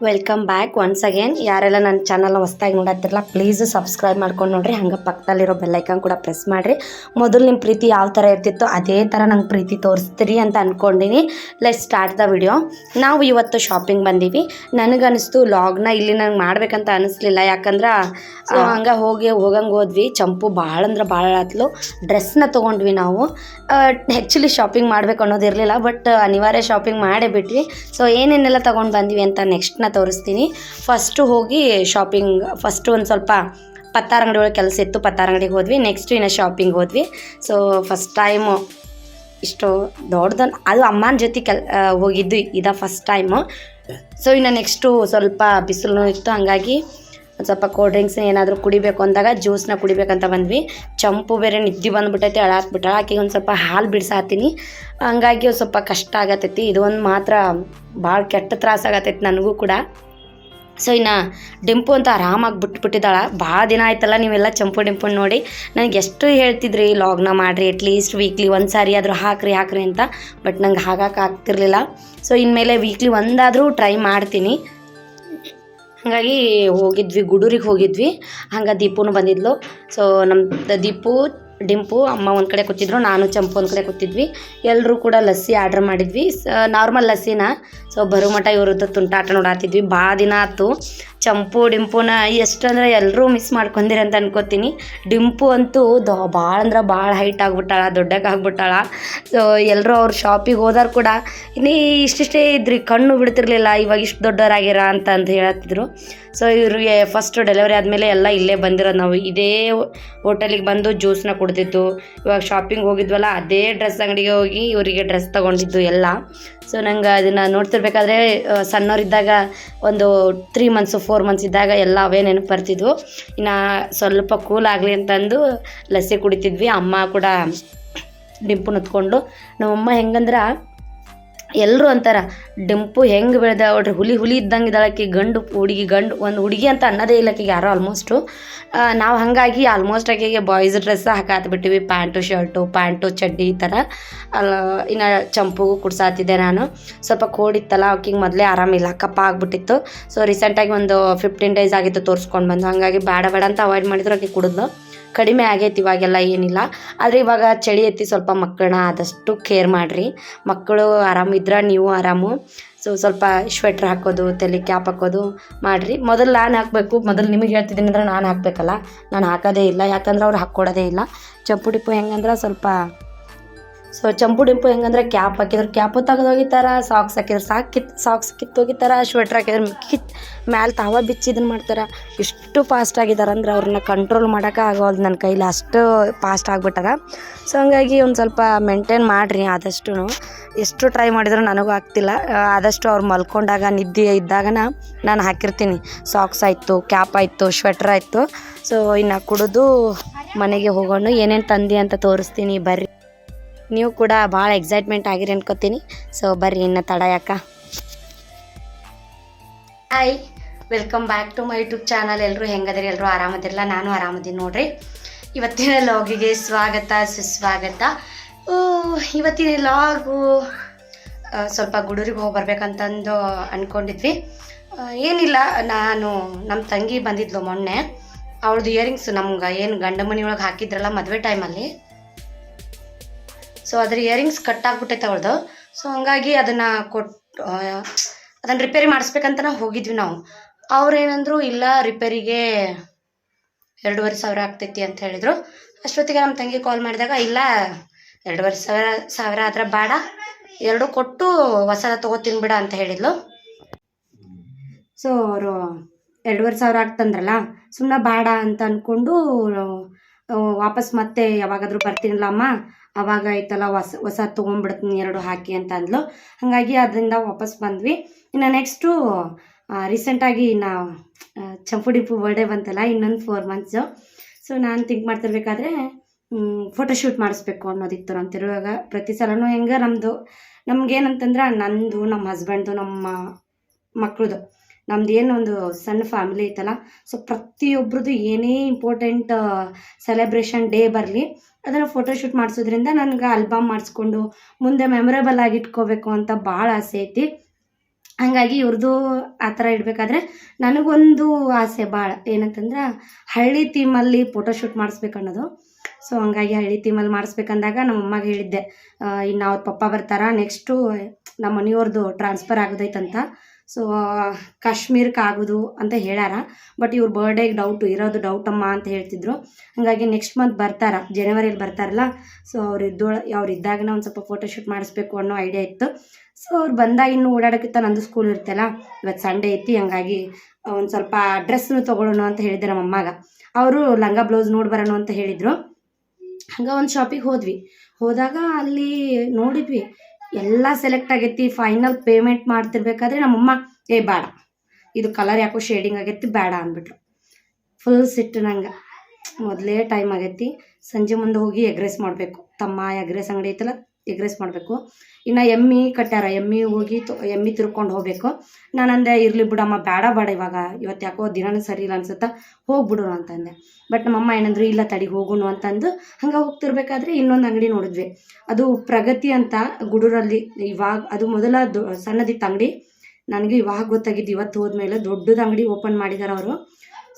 Welcome back once again ಯಾರೆಲ್ಲ ನನ್ನ ಚಾನಲ್ನ ಹೊಸ್ದಾಗಿ ನೋಡತ್ತಿರಲ್ಲ ಪ್ಲೀಸ್ ಸಬ್ಸ್ಕ್ರೈಬ್ ಮಾಡ್ಕೊಂಡು ನೋಡ್ರಿ. ಹಂಗೆ ಪಕ್ಕದಲ್ಲಿರೋ ಬೆಲ್ಲೈಕನ್ ಕೂಡ ಪ್ರೆಸ್ ಮಾಡಿರಿ. ಮೊದಲು ನಿಮ್ಮ ಪ್ರೀತಿ ಯಾವ ಥರ ಇರ್ತಿತ್ತು ಅದೇ ಥರ ನಂಗೆ ಪ್ರೀತಿ ತೋರಿಸ್ತೀರಿ ಅಂತ ಅಂದ್ಕೊಂಡಿನಿ ಲೆಟ್ ಸ್ಟಾರ್ಟ್ ದ ವಿಡಿಯೋ ನಾವು ಇವತ್ತು ಶಾಪಿಂಗ್ ಬಂದೀವಿ. ನನಗನ್ನಿಸ್ತು ಲಾಗ್ನ ಇಲ್ಲಿ ನಂಗೆ ಮಾಡ್ಬೇಕಂತ ಅನಿಸ್ಲಿಲ್ಲ. ಯಾಕಂದ್ರೆ ಹಂಗೆ ಹೋಗಿ ಹೋಗಂಗೆ ಹೋದ್ವಿ. ಚಂಪು ಭಾಳ ಅಂದ್ರೆ ಭಾಳ ಆತ್ಲು. ಡ್ರೆಸ್ನ ತೊಗೊಂಡ್ವಿ ನಾವು. ಆ್ಯಕ್ಚುಲಿ ಶಾಪಿಂಗ್ ಮಾಡಬೇಕು ಅನ್ನೋದು ಇರಲಿಲ್ಲ ಬಟ್ ಅನಿವಾರ್ಯ ಶಾಪಿಂಗ್ ಮಾಡೇ ಬಿಟ್ವಿ. ಸೊ ಏನೇನೆಲ್ಲ ತೊಗೊಂಡು ಬಂದ್ವಿ ಅಂತ ನೆಕ್ಸ್ಟ್ನ ತೋರಿಸ್ತೀನಿ. ಫಸ್ಟು ಹೋಗಿ ಶಾಪಿಂಗ್ ಫಸ್ಟು ಒಂದು ಸ್ವಲ್ಪ ಪತ್ತಾರ ಅಂಗಡಿ ಒಳಗೆ ಕೆಲಸ ಇತ್ತು ಪತ್ತಾರ ಅಂಗಡಿಗೆ ಹೋದ್ವಿ. ನೆಕ್ಸ್ಟ್ ಇನ್ನು ಶಾಪಿಂಗ್ ಹೋದ್ವಿ. ಸೊ ಫಸ್ಟ್ ಟೈಮು ಇಷ್ಟು ದೊಡ್ಡದನ್ ಅದು ಅಮ್ಮನ ಜೊತೆ ಕೆಲ್ ಹೋಗಿದ್ದು ಇದ ಫಸ್ಟ್ ಟೈಮು ಸೊ ಇನ್ನು ನೆಕ್ಸ್ಟು ಸ್ವಲ್ಪ ಬಿಸಿಲು ಇತ್ತು. ಹಂಗಾಗಿ ಒಂದು ಸ್ವಲ್ಪ ಕೋಲ್ಡ್ ಡ್ರಿಂಕ್ಸ್ ಏನಾದರೂ ಕುಡಿಬೇಕು ಅಂದಾಗ ಜ್ಯೂಸ್ನ ಕುಡಿಬೇಕಂತ ಬಂದ್ವಿ. ಚಂಪು ಬೇರೆ ನಿದ್ದೆ ಬಂದುಬಿಟ್ಟೈತಿ ಅಳಾತ್ಬಿಟ್ಟಾಳ ಆಕೆಗೆ ಒಂದು ಸ್ವಲ್ಪ ಹಾಲು ಬಿಡ್ಸಾತೀನಿ. ಹಂಗಾಗಿ ಒಂದು ಸ್ವಲ್ಪ ಕಷ್ಟ ಆಗತೈತಿ. ಇದು ಒಂದು ಮಾತ್ರ ಭಾಳ ಕೆಟ್ಟ ತ್ರಾಸ ಆಗತೈತಿ ನನಗೂ ಕೂಡ. ಸೊ ಇನ್ನು ಡಿಂಪು ಅಂತ ಆರಾಮಾಗಿ ಬಿಟ್ಬಿಟ್ಟಿದ್ದಾಳೆ. ಭಾಳ ದಿನ ಆಯ್ತಲ್ಲ ನೀವೆಲ್ಲ ಚಂಪು ಡಿಂಪು ನೋಡಿ. ನನಗೆ ಎಷ್ಟು ಹೇಳ್ತಿದ್ರಿ ಲಾಗ್ನ ಮಾಡಿರಿ ಅಟ್ಲೀಸ್ಟ್ ವೀಕ್ಲಿ ಒಂದು ಸಾರಿ ಆದರೂ ಹಾಕ್ರಿ ಹಾಕ್ರಿ ಅಂತ. ಬಟ್ ನಂಗೆ ಹಾಕಕ್ಕೆ ಆಗ್ತಿರ್ಲಿಲ್ಲ. ಸೊ ಇನ್ಮೇಲೆ ವೀಕ್ಲಿ ಒಂದಾದರೂ ಟ್ರೈ ಮಾಡ್ತೀನಿ. ಹಾಗಾಗಿ ಹೋಗಿದ್ವಿ, ಗುಡೂರಿಗೆ ಹೋಗಿದ್ವಿ. ಹಂಗೆ ದೀಪುನು ಬಂದಿದ್ಲು. ಸೊ ನಮ್ಮ ದೀಪು, ಡಿಂಪು, ಅಮ್ಮ ಒಂದು ಕಡೆ ಕೂತಿದ್ರು, ನಾನು ಚಂಪು ಒಂದು ಕಡೆ ಕೂತಿದ್ವಿ. ಎಲ್ಲರೂ ಕೂಡ ಲಸ್ಸಿ ಆರ್ಡ್ರ್ ಮಾಡಿದ್ವಿ. ನಾರ್ಮಲ್ ಲಸ್ಸಿನ? ಸೊ ಬರೋ ಮಠ ಇವ್ರದ್ದು ತುಂಟಾಟ ನೋಡಾತಿದ್ವಿ. ಭಾಳ ದಿನ ಆಯ್ತು. ಚಂಪು, ಡಿಂಪುನ ಎಷ್ಟು ಅಂದ್ರೆ ಎಲ್ಲರೂ ಮಿಸ್ ಮಾಡ್ಕೊಂಡಿರಿ ಅಂತ ಅನ್ಕೋತೀನಿ. ಡಿಂಪು ಅಂತೂ ದೊ ಭಾಳ ಅಂದ್ರೆ ಭಾಳ ಹೈಟ್ ಆಗ್ಬಿಟ್ಟಾಳ ದೊಡ್ಡಕ್ಕೆ ಆಗ್ಬಿಟ್ಟಾಳ. ಸೊ ಎಲ್ಲರೂ ಅವ್ರ ಶಾಪಿಗೆ ಹೋದಾರು ಕೂಡ, ಇನ್ನೇ ಇಷ್ಟಿಷ್ಟೇ ಇದ್ರಿ, ಕಣ್ಣು ಬಿಡ್ತಿರ್ಲಿಲ್ಲ, ಇವಾಗ ಇಷ್ಟು ದೊಡ್ಡವರಾಗಿರ ಅಂತ ಅಂತ ಹೇಳತ್ತಿದ್ರು. ಸೊ ಇವ್ರಿಗೆ ಫಸ್ಟ್ ಡೆಲಿವರಿ ಆದಮೇಲೆ ಎಲ್ಲ ಇಲ್ಲೇ ಬಂದಿರೋದು ನಾವು. ಇದೇ ಹೋಟೆಲಿಗೆ ಬಂದು ಜ್ಯೂಸ್ನ ಕುಡ್ದಿದ್ದು, ಇವಾಗ ಶಾಪಿಂಗ್ ಹೋಗಿದ್ವಲ್ಲ, ಅದೇ ಡ್ರೆಸ್ ಅಂಗಡಿಗೆ ಹೋಗಿ ಇವರಿಗೆ ಡ್ರೆಸ್ ತೊಗೊಂಡಿದ್ದು ಎಲ್ಲ. ಸೊ ನಂಗೆ ಅದನ್ನು ನೋಡ್ತಿರ್ಬೇಕಾದ್ರೆ ಸಣ್ಣವರಿದ್ದಾಗ ಒಂದು ತ್ರೀ ಮಂತ್ಸು ಫೋರ್ ಮಂತ್ಸ್ ಇದ್ದಾಗ ಎಲ್ಲ ಅವೇ ನೆನಪು ಬರ್ತಿದ್ವು ಇನ್ನು ಸ್ವಲ್ಪ ಕೂಲ್ ಆಗಲಿ ಅಂತಂದು ಲಸ್ಸಿ ಕುಡಿತಿದ್ವಿ. ಅಮ್ಮ ಕೂಡ ಡಿಂಪು ನತ್ಕೊಂಡು, ನಮ್ಮಮ್ಮ ಹೆಂಗಂದ್ರೆ ಎಲ್ಲರೂ ಅಂತಾರ, ಡಿಂಪು ಹೆಂಗೆ ಬೆಳೆದ ನೋಡ್ರಿ ಹುಲಿ ಹುಲಿ ಇದ್ದಂಗೆ ಇದ್ದಾಳಕ್ಕೆ ಗಂಡು ಹುಡುಗಿ, ಗಂಡು ಒಂದು ಹುಡುಗಿ ಅಂತ ಅನ್ನೋದೇ ಇಲ್ಲ ಆಕಿಗೆ ಯಾರೋ ಆಲ್ಮೋಸ್ಟು ನಾವು ಹಾಗಾಗಿ ಆಲ್ಮೋಸ್ಟ್ ಆಕೆಗೆ ಬಾಯ್ಸ್ ಡ್ರೆಸ್ ಹಾಕಾತ್ಬಿಟ್ಟಿವಿ ಪ್ಯಾಂಟು, ಶರ್ಟು, ಪ್ಯಾಂಟು, ಚಡ್ಡಿ ಈ ಥರ ಇನ್ನು ಚಂಪುಗೂ ಕುಡ್ಸಾತಿದ್ದೆ ನಾನು. ಸ್ವಲ್ಪ ಕೋಡಿತ್ತಲ್ಲ ಆಕಿಗೆ ಮೊದಲೇ ಆರಾಮಿಲ್ಲ ಕಪ್ಪ ಆಗಿಬಿಟ್ಟಿತ್ತು. ಸೊ ರೀಸೆಂಟಾಗಿ ಒಂದು ಫಿಫ್ಟೀನ್ ಡೇಸ್ ಆಗಿತ್ತು ತೋರಿಸ್ಕೊಂಡು ಬಂದು. ಹಾಗಾಗಿ ಬೇಡ ಬೇಡ ಅಂತ ಅವಾಯ್ಡ್ ಮಾಡಿದ್ರು ಆಕೆ ಕುಡಿದ್ಲು. ಕಡಿಮೆ ಆಗೈತಿ ಇವಾಗೆಲ್ಲ ಏನಿಲ್ಲ. ಆದರೆ ಇವಾಗ ಚಳಿ ಐತಿ, ಸ್ವಲ್ಪ ಮಕ್ಕಳನ್ನ ಆದಷ್ಟು ಕೇರ್ ಮಾಡಿರಿ. ಮಕ್ಕಳು ಆರಾಮಿದ್ರೆ ನೀವು ಆರಾಮು. ಸೊ ಸ್ವಲ್ಪ ಶ್ವೆಟ್ರ್ ಹಾಕೋದು, ತಲೆ ಕ್ಯಾಪ್ ಹಾಕೋದು ಮಾಡಿರಿ. ಮೊದಲು ನಾನು ಹಾಕಬೇಕು. ಮೊದಲು ನಿಮಗೆ ಹೇಳ್ತಿದ್ದೀನಿ ಅಂದ್ರೆ ನಾನು ಹಾಕಬೇಕಲ್ಲ. ನಾನು ಹಾಕೋದೇ ಇಲ್ಲ. ಯಾಕಂದ್ರೆ ಅವ್ರು ಹಾಕ್ಕೊಡೋದೇ ಇಲ್ಲ. ಚಪ್ಪು ಟಿಪ್ಪು ಹೆಂಗಂದ್ರೆ ಸ್ವಲ್ಪ ಸೊ ಚಂಪು ಡಿಂಪು ಹೆಂಗಂದ್ರೆ ಕ್ಯಾಪ್ ಹಾಕಿದ್ರೆ. ಕ್ಯಾಪು ತೆಗೆದು ಹೋಗಿತಾರ ಸಾಕ್ಸ್ ಹಾಕಿದ್ರೆ. ಸಾಕ್ ಕಿತ್ ಸಾಕ್ಸ್ ಕಿತ್ತು ಹೋಗಿತಾರ ಸ್ವೆಟ್ರ್ ಹಾಕಿದ್ರೆ. ಕಿತ್, ಮ್ಯಾಲೆ ತಾವ ಬಿಚ್ಚಿ ಇದನ್ನು ಮಾಡ್ತಾರೆ? ಎಷ್ಟು ಫಾಸ್ಟ್ ಆಗಿದ್ದಾರೆ ಅಂದ್ರೆ ಅವ್ರನ್ನ ಕಂಟ್ರೋಲ್ ಮಾಡೋಕೆ ಆಗೋದು ನನ್ನ ಕೈಲಿ. ಅಷ್ಟು ಫಾಸ್ಟ್ ಆಗ್ಬಿಟ್ಟಾರ. ಸೊ ಹಂಗಾಗಿ ಒಂದು ಸ್ವಲ್ಪ ಮೇಂಟೈನ್ ಮಾಡಿರಿ ಆದಷ್ಟು ಎಷ್ಟು ಟ್ರೈ ಮಾಡಿದ್ರು ನನಗೂ ಆಗ್ತಿಲ್ಲ. ಆದಷ್ಟು ಅವ್ರು ಮಲ್ಕೊಂಡಾಗ, ನಿದ್ದೆ ಇದ್ದಾಗ ನಾನು ಹಾಕಿರ್ತೀನಿ. ಸಾಕ್ಸ್ ಆಯಿತು ಕ್ಯಾಪ್ ಆಯಿತು ಸ್ವೆಟ್ರ್ ಆಯಿತು. ಸೊ ಇನ್ನು ಕುಡಿದು ಮನೆಗೆ ಹೋಗೋಣ. ಏನೇನು ತಂದಿ ಅಂತ ತೋರಿಸ್ತೀನಿ. ಬರ್ರಿ. ನೀವು ಕೂಡ ಭಾಳ ಎಕ್ಸೈಟ್ಮೆಂಟ್ ಆಗಿರಿ ಅನ್ಕೋತೀನಿ. ಸೊ ಬರ್ರಿ ಇನ್ನು ತಡ ಯಾಕ? Hi welcome back to my YouTube channel ಎಲ್ಲರೂ ಹೆಂಗದಿರಿ? ಎಲ್ಲರೂ ಆರಾಮದಿರಲ್ಲ? ನಾನು ಆರಾಮದೀನಿ ನೋಡ್ರಿ. ಇವತ್ತಿನ ಲಾಗಿಗೆ ಸ್ವಾಗತ, ಸುಸ್ವಾಗತ. ಇವತ್ತಿನ ಲಾಗು ಸ್ವಲ್ಪ ಗುಡೂರಿಗೆ ಹೋಗಿ ಬರ್ಬೇಕಂತಂದು ಅಂದ್ಕೊಂಡಿದ್ವಿ ಏನಿಲ್ಲ, ನಾನು ನಮ್ಮ ತಂಗಿ ಬಂದಿದ್ಲು ಮೊನ್ನೆ. ಅವಳದು ಇಯರಿಂಗ್ಸ್ ನಮ್ಗೆ ಏನು ಗಂಡ ಮನೆಯೊಳಗೆ ಹಾಕಿದ್ರಲ್ಲ ಮದುವೆ ಟೈಮಲ್ಲಿ ಸೊ ಅದ್ರ ಇಯರಿಂಗ್ಸ್ ಕಟ್ ಆಗ್ಬಿಟ್ಟೈತೆ ಅವ್ರದ್ದು ಸೊ ಹಂಗಾಗಿ ಅದನ್ನು ಕೊಟ್ಟು ಅದನ್ನು ರಿಪೇರಿ ಮಾಡಿಸ್ಬೇಕಂತ ಹೋಗಿದ್ವಿ ನಾವು. ಅವ್ರು ಏನಂದ್ರು ಇಲ್ಲ ರಿಪೇರಿಗೆ ಎರಡೂವರೆ ಸಾವಿರ ಆಗ್ತೈತಿ ಅಂತ ಹೇಳಿದರು. ಅಷ್ಟೊತ್ತಿಗೆ ನಮ್ಮ ತಂಗಿ ಕಾಲ್ ಮಾಡಿದಾಗ, ಇಲ್ಲ, ಎರಡೂವರೆ ಸಾವಿರ ಸಾವಿರ ಆದ್ರೆ ಬೇಡ. ಎರಡು ಕೊಟ್ಟು ಹೊಸದ ತೊಗೋತೀನಿ ಬಿಡ ಅಂತ ಹೇಳಿದ್ಲು. ಸೊ ಅವರು ಎರಡೂವರೆ ಸಾವಿರ ಆಗ್ತಂದ್ರಲ್ಲ ಸುಮ್ಮನೆ ಬೇಡ ಅಂತ ಅಂದ್ಕೊಂಡು ವಾಪಸ್ ಮತ್ತೆ ಯಾವಾಗಾದ್ರೂ ಬರ್ತೀನಲ್ಲ ಅಮ್ಮ? ಅವಾಗ ಐತಲ್ಲ ಹೊಸ ಹೊಸ ತೊಗೊಂಡ್ಬಿಡ್ತೀನಿ, ಎರಡು ಹಾಕಿ ಅಂತ ಅಂದ್ಲು. ಹಾಗಾಗಿ ಅದರಿಂದ ವಾಪಸ್ ಬಂದ್ವಿ. ಇನ್ನು ನೆಕ್ಸ್ಟು ರೀಸೆಂಟಾಗಿ ನಾ ಚಂಪು ಡಿಂಪು ಬರ್ಡೇ ಬಂತಲ್ಲ, ಇನ್ನೊಂದು ಫೋರ್ ಮಂತ್ಸು ಸೊ ನಾನು ಥಿಂಕ್ ಮಾಡ್ತಿರ್ಬೇಕಾದ್ರೆ ಫೋಟೋಶೂಟ್ ಮಾಡಿಸ್ಬೇಕು ಅನ್ನೋದಿತ್ತು ನಮ್ಮ ತಿರುವಾಗ. ಪ್ರತಿ ಸಲನೂ ಹೆಂಗೆ ನಮ್ಮದು ನಮ್ಗೇನಂತಂದ್ರೆ ನಂದು ನಮ್ಮ ಹಸ್ಬೆಂಡ್ದು ನಮ್ಮ ಮಕ್ಳದು. ನಮ್ದು ಏನೊಂದು ಸಣ್ಣ ಫ್ಯಾಮಿಲಿ ಐತಲ್ಲ ಸೊ ಪ್ರತಿಯೊಬ್ರದ್ದು ಏನೇ ಇಂಪಾರ್ಟೆಂಟ್ ಸೆಲೆಬ್ರೇಷನ್ ಡೇ ಬರಲಿ, ಅದನ್ನು ಫೋಟೋಶೂಟ್ ಮಾಡಿಸೋದ್ರಿಂದ ನನಗೆ ಆಲ್ಬಮ್ ಮಾಡಿಸ್ಕೊಂಡು, ಮುಂದೆ ಮೆಮೊರೇಬಲ್ ಆಗಿ ಇಟ್ಕೋಬೇಕು ಅಂತ ಭಾಳ ಆಸೆ ಐತಿ. ಹಾಗಾಗಿ ಇವ್ರದ್ದು ಆ ಥರ ಇಡಬೇಕಾದ್ರೆ ನನಗೊಂದು ಆಸೆ ಭಾಳ. ಏನಂತಂದ್ರೆ ಹಳ್ಳಿ ಥೀಮಲ್ಲಿ ಫೋಟೋಶೂಟ್ ಮಾಡಿಸ್ಬೇಕನ್ನೋದು ಸೊ ಹಂಗಾಗಿ ಹಳ್ಳಿ ಥೀಮಲ್ಲಿ ಮಾಡಿಸ್ಬೇಕಂದಾಗ ನಮ್ಮ ಅಮ್ಮಗೆ ಹೇಳಿದ್ದೆ ಇನ್ನು ಅವ್ರ ಪಪ್ಪ ಬರ್ತಾರ ನೆಕ್ಸ್ಟು ನಮ್ಮ ಮನೆಯವ್ರದ್ದು ಟ್ರಾನ್ಸ್ಫರ್ ಆಗೋದೈತಂತ. ಸೊ ಕಾಶ್ಮೀರಕ್ಕೆ ಆಗೋದು ಅಂತ ಹೇಳ್ಯಾರ. ಬಟ್ ಇವ್ರ ಬರ್ಡೇಗೆ ಡೌಟು ಇರೋದು ಡೌಟ್ ಅಮ್ಮ ಅಂತ ಹೇಳ್ತಿದ್ರು. ಹಾಗಾಗಿ ನೆಕ್ಸ್ಟ್ ಮಂತ್ ಬರ್ತಾರ ಜನವರಿಯಲ್ಲಿ ಬರ್ತಾರಲ್ಲ. ಸೊ ಅವ್ರು ಇದ್ದೋಳ, ಅವ್ರು ಇದ್ದಾಗನ ಒಂದು ಸ್ವಲ್ಪ ಫೋಟೋಶೂಟ್ ಮಾಡಿಸ್ಬೇಕು ಅನ್ನೋ ಐಡಿಯಾ ಇತ್ತು. ಸೊ ಅವ್ರು ಬಂದಾಗ ಇನ್ನು ಓಡಾಡೋಕ್ಕಿಂತ ನಂದು ಸ್ಕೂಲ್ ಇರ್ತಲ್ಲ ಇವತ್ತು ಸಂಡೇ ಐತಿ, ಹಂಗಾಗಿ ಒಂದು ಸ್ವಲ್ಪ ಡ್ರೆಸ್ನು ತೊಗೊಳ್ಳೋಣ ಅಂತ ಹೇಳಿದ್ದೆ ನಮ್ಮ ಅಮ್ಮಾಗ. ಅವರು ಲಂಗ ಬ್ಲೌಸ್ ನೋಡಿ ಬರೋಣ ಅಂತ ಹೇಳಿದರು. ಹಂಗೆ ಒಂದು ಶಾಪಿಗೆ ಹೋದ್ವಿ. ಹೋದಾಗ ಅಲ್ಲಿ ನೋಡಿದ್ವಿ ಎಲ್ಲ ಸೆಲೆಕ್ಟ್ ಆಗೈತಿ ಫೈನಲ್ ಪೇಮೆಂಟ್ ಮಾಡ್ತಿರ್ಬೇಕಾದ್ರೆ ನಮ್ಮಮ್ಮ, ಏ, ಬೇಡ. ಇದು ಕಲರ್ ಯಾಕೋ ಶೇಡಿಂಗ್ ಆಗೈತಿ, ಬೇಡ ಅಂದ್ಬಿಟ್ರು. ಫುಲ್ ಸಿಟ್ಟು ನಂಗೆ. ಮೊದಲೇ ಟೈಮ್ ಆಗೈತಿ. ಸಂಜೆ ಮುಂದೆ ಹೋಗಿ ಎಗ್ ರೈಸ್ ಮಾಡಬೇಕು. ತಮ್ಮ ಎಗ್ ರೈಸ್ ಅಂಗಡಿ ಐತಲ್ಲ? ಎಗ್ ರೈಸ್ ಮಾಡಬೇಕು. ಇನ್ನು ಎಮ್ಮಿ ಕಟ್ಟಾರ ಎಮ್ಮಿ ಹೋಗಿ ತೊ, ಎಮ್ಮಿ ತಿರ್ಕೊಂಡು ಹೋಗಬೇಕು. ನಾನು ಅಂದೆ ಇರಲಿ ಬಿಡಮ್ಮ ಬೇಡ ಬೇಡ ಇವಾಗ. ಇವತ್ತು ಯಾಕೋ ದಿನನೂ ಸರಿ ಇಲ್ಲ ಅನ್ಸುತ್ತಾ ಹೋಗ್ಬಿಡು ಅಂತಂದೆ. ಬಟ್ ನಮ್ಮಮ್ಮ ಏನಂದ್ರು, ಇಲ್ಲ ತಡಿ, ಹೋಗೋಣ ಅಂತಂದು. ಹಂಗೆ ಹೋಗ್ತಿರ್ಬೇಕಾದ್ರೆ ಇನ್ನೊಂದು ಅಂಗಡಿ ನೋಡಿದ್ವಿ. ಅದು ಪ್ರಗತಿ ಅಂತ ಗುಡೂರಲ್ಲಿ ಇವಾಗ, ಅದು ಮೊದಲ ದೊ, ಸಣ್ಣದಿತ್ತು ಅಂಗಡಿ. ನನಗೆ ಇವಾಗ ಗೊತ್ತಾಗಿದ್ದು ಇವತ್ತು ಹೋದ್ಮೇಲೆ ದೊಡ್ಡದು ಅಂಗಡಿ ಓಪನ್ ಮಾಡಿದ್ದಾರೆ ಅವರು.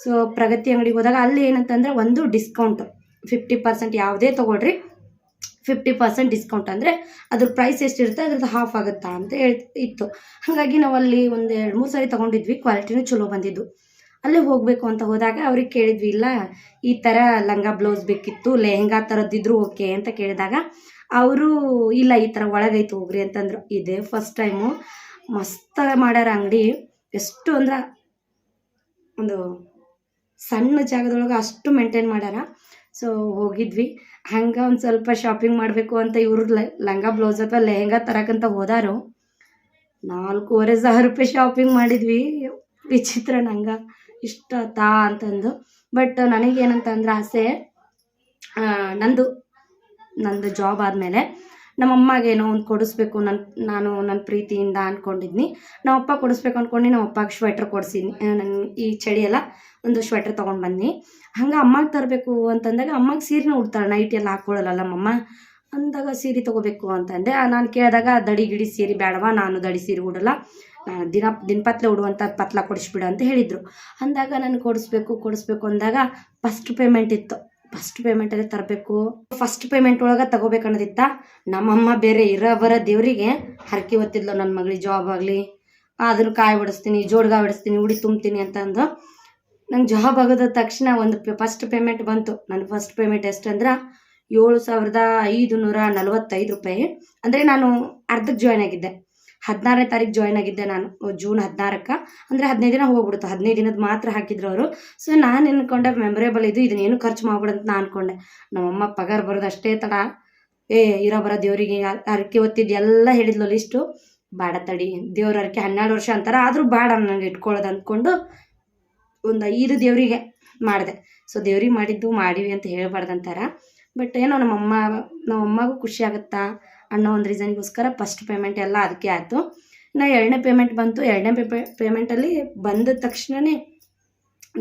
ಸೊ ಪ್ರಗತಿ ಅಂಗಡಿಗೆ ಹೋದಾಗ ಅಲ್ಲಿ ಏನಂತಂದ್ರೆ ಒಂದು ಡಿಸ್ಕೌಂಟ್. ಫಿಫ್ಟಿ ಪರ್ಸೆಂಟ್ ಯಾವುದೇ ತೊಗೊಳ್ರಿ. ಫಿಫ್ಟಿ ಪರ್ಸೆಂಟ್ ಡಿಸ್ಕೌಂಟ್ ಅಂದರೆ ಅದ್ರ ಪ್ರೈಸ್ ಎಷ್ಟಿರುತ್ತೆ, ಅದ್ರದ್ದು ಹಾಫ್ ಆಗುತ್ತಾ ಅಂತ ಹೇಳ್, ಇತ್ತು. ಹಾಗಾಗಿ ನಾವು ಅಲ್ಲಿ ಒಂದು ಎರಡು, ಮೂರು ಸಾರಿ ತೊಗೊಂಡಿದ್ವಿ ಕ್ವಾಲಿಟಿನೂ ಚಲೋ ಬಂದಿದ್ದು. ಅಲ್ಲೇ ಹೋಗಬೇಕು ಅಂತ ಹೋದಾಗ ಅವ್ರಿಗೆ ಕೇಳಿದ್ವಿ, ಇಲ್ಲ, ಈ ಥರ ಲಂಗ ಬ್ಲೌಸ್ ಬೇಕಿತ್ತು, ಲೆಹೆಂಗಾ ಥರದ್ದಿದ್ರು ಓಕೆ ಅಂತ ಕೇಳಿದಾಗ ಅವರು, ಇಲ್ಲ, ಈ ಥರ ಒಳಗೈತೆ ಹೋಗ್ರಿ ಅಂತಂದ್ರು. ಇದೇ ಫಸ್ಟ್ ಟೈಮು ಮಸ್ತಾಗಿ ಮಾಡ್ಯಾರ ಅಂಗಡಿ. ಎಷ್ಟು ಅಂದ್ರೆ ಒಂದು ಸಣ್ಣ ಜಾಗದೊಳಗೆ ಅಷ್ಟು ಮೇಂಟೈನ್ ಮಾಡ್ಯಾರ. ಸೊ ಹೋಗಿದ್ವಿ. ಹಂಗೆ ಒಂದು ಸ್ವಲ್ಪ ಶಾಪಿಂಗ್ ಮಾಡಬೇಕು ಅಂತ ಇವರು ಲಂಗ ಬ್ಲೌಸ್ ಅಥವಾ ಲೆಹಂಗಾ ತರಕಂತ ಹೋದಾರು. ನಾಲ್ಕೂವರೆ ಸಾವಿರ ರೂಪಾಯಿ ಶಾಪಿಂಗ್ ಮಾಡಿದ್ವಿ. ವಿಚಿತ್ರ ನಂಗೆ. ಇಷ್ಟ ತಾ ಅಂತಂದು. ಬಟ್ ನನಗೇನಂತ ಅಂದ್ರೆ ಆಸೆ ನಂದು ನಂದು ಜಾಬ್ ಆದಮೇಲೆ ನಮ್ಮ ಏನೋ ಒಂದು ಕೊಡಿಸ್ಬೇಕು ನನ್ನ ನಾನು ನನ್ನ ಪ್ರೀತಿಯಿಂದ ಅಂದ್ಕೊಂಡಿದ್ನಿ ನಮ್ಮ ಅಪ್ಪ ಕೊಡಿಸ್ಬೇಕು ಅಂದ್ಕೊಂಡು ನಮ್ಮ ಅಪ್ಪಗೆ ಸ್ವೆಟ್ರ್ ಕೊಡಿಸಿದ್ನಿ ನನ್ನ ಈ ಚಳಿ ಎಲ್ಲ ಒಂದು ಶ್ವೆಟ್ರ್ ತೊಗೊಂಡು ಬಂದ್ನಿ. ಹಂಗೆ ಅಮ್ಮಗೆ ತರಬೇಕು ಅಂತಂದಾಗ ಅಮ್ಮಗೆ ಸೀರೆನ ಉಡ್ತಾಳೆ ನೈಟ್ ಎಲ್ಲ ಹಾಕ್ಕೊಳ್ಳಲ್ಲ ನಮ್ಮಮ್ಮ ಅಂದಾಗ ಸೀರೆ ತೊಗೋಬೇಕು ಅಂತಂದೆ. ನಾನು ಕೇಳಿದಾಗ, ದಡಿ ಗಿಡಿ ಸೀರೆ ಬೇಡವಾ ನಾನು ದಡಿ ಸೀರೆ ಉಡಲ್ಲ. ದಿನ ಪತ್ಲೆ ಉಡುವಂಥ ಪತ್ಲ ಕೊಡಿಸ್ಬಿಡು ಅಂತ ಹೇಳಿದರು. ಅಂದಾಗ ನಾನು ಕೊಡಿಸ್ಬೇಕು ಕೊಡಿಸ್ಬೇಕು ಅಂದಾಗ ಫಸ್ಟ್ ಪೇಮೆಂಟ್ ಇತ್ತು. ಫಸ್ಟ್ ಪೇಮೆಂಟಲ್ಲೇ ತರಬೇಕು. ಫಸ್ಟ್ ಪೇಮೆಂಟ್ ಒಳಗೆ ತಗೋಬೇಕು ಅನ್ನೋದಿತ್ತ ನಮ್ಮಮ್ಮ ಬೇರೆ ಇರೋ ಬರೋ ದೇವರಿಗೆ ಹರಕೆ ಹೊತ್ತಿದ್ಲು ನನ್ನ ಮಗಳಿಗೆ ಜಾಬ್ ಆಗಲಿ. ಅದನ್ನು ಕಾಯಿ ಬಿಡಿಸ್ತೀನಿ, ಜೋಡ್ಗ ಬಿಡಿಸ್ತೀನಿ, ಉಡಿ ತುಂಬ್ತೀನಿ ಅಂತ ಅಂದು ನಂಗೆ ಜಾಬ್ ಆಗೋದ ತಕ್ಷಣ ಒಂದು ಫಸ್ಟ್ ಪೇಮೆಂಟ್ ಬಂತು. ನನ್ನ ಫಸ್ಟ್ ಪೇಮೆಂಟ್ ಎಷ್ಟು ಅಂದ್ರೆ ಏಳು ಸಾವಿರದ ಐದು ನೂರ ನಲವತ್ತೈದು ರೂಪಾಯಿ. ಅಂದರೆ ನಾನು ಅರ್ಧಕ್ಕೆ ಜಾಯ್ನ್ ಆಗಿದ್ದೆ. ಹದಿನಾರನೇ ತಾರೀಕು ಜಾಯ್ನ್ ಆಗಿದ್ದೆ ನಾನು ಜೂನ್ ಹದಿನಾರಕ್ಕೆ. ಅಂದರೆ ಹದಿನೈದು ದಿನ ಹೋಗ್ಬಿಡ್ತು, ಹದಿನೈದು ದಿನದ ಮಾತ್ರ ಹಾಕಿದ್ರು ಅವರು. ಸೊ ನಾನು ಅನ್ಕೊಂಡೆ ಮೆಮೊರೇಬಲ್ ಇದು ಇದನ್ನೇನು ಖರ್ಚು ಮಾಡ್ಬಿಡಂತ ನಾನು ಅನ್ಕೊಂಡೆ. ನಮ್ಮಮ್ಮ ಪಗಾರ ಬರೋದು ಅಷ್ಟೇ ತಡ. ಏ, ಇರೋ ಬರೋ ದೇವರಿಗೆ ಅರಕೆ ಹೊತ್ತಿದ್ದು ಎಲ್ಲ ಹೇಳಿದ್ಲು ಲಿಸ್ಟು ಬೇಡ ತಡಿ, ದೇವ್ರ ಅರಕೆ ಹನ್ನೆರಡು ವರ್ಷ ಅಂತಾರೆ, ಆದರೂ ಬೇಡ ನನಗೆ ಇಟ್ಕೊಳ್ಳೋದು ಅಂದ್ಕೊಂಡು ಒಂದು ಐದು ದೇವರಿಗೆ ಮಾಡಿದೆ. ಸೊ ದೇವ್ರಿಗೆ ಮಾಡಿದ್ದು ಮಾಡಿವಿ ಅಂತ ಹೇಳ್ಬಾರ್ದಂತಾರೆ. ಬಟ್ ಏನೋ ನಮ್ಮಮ್ಮ, ನಮ್ಮಮ್ಮಗೂ ಖುಷಿ ಆಗುತ್ತಾ? ಅನ್ನೋ ಒಂದು ರೀಸನ್ಗೋಸ್ಕರ ಫಸ್ಟ್ ಪೇಮೆಂಟ್ ಎಲ್ಲ ಅದಕ್ಕೆ ಆಯಿತು. ನಾ ಎರಡನೇ ಪೇಮೆಂಟ್ ಬಂತು. ಎರಡನೇ ಪೇ ಪೇಮೆಂಟಲ್ಲಿ ಬಂದ ತಕ್ಷಣವೇ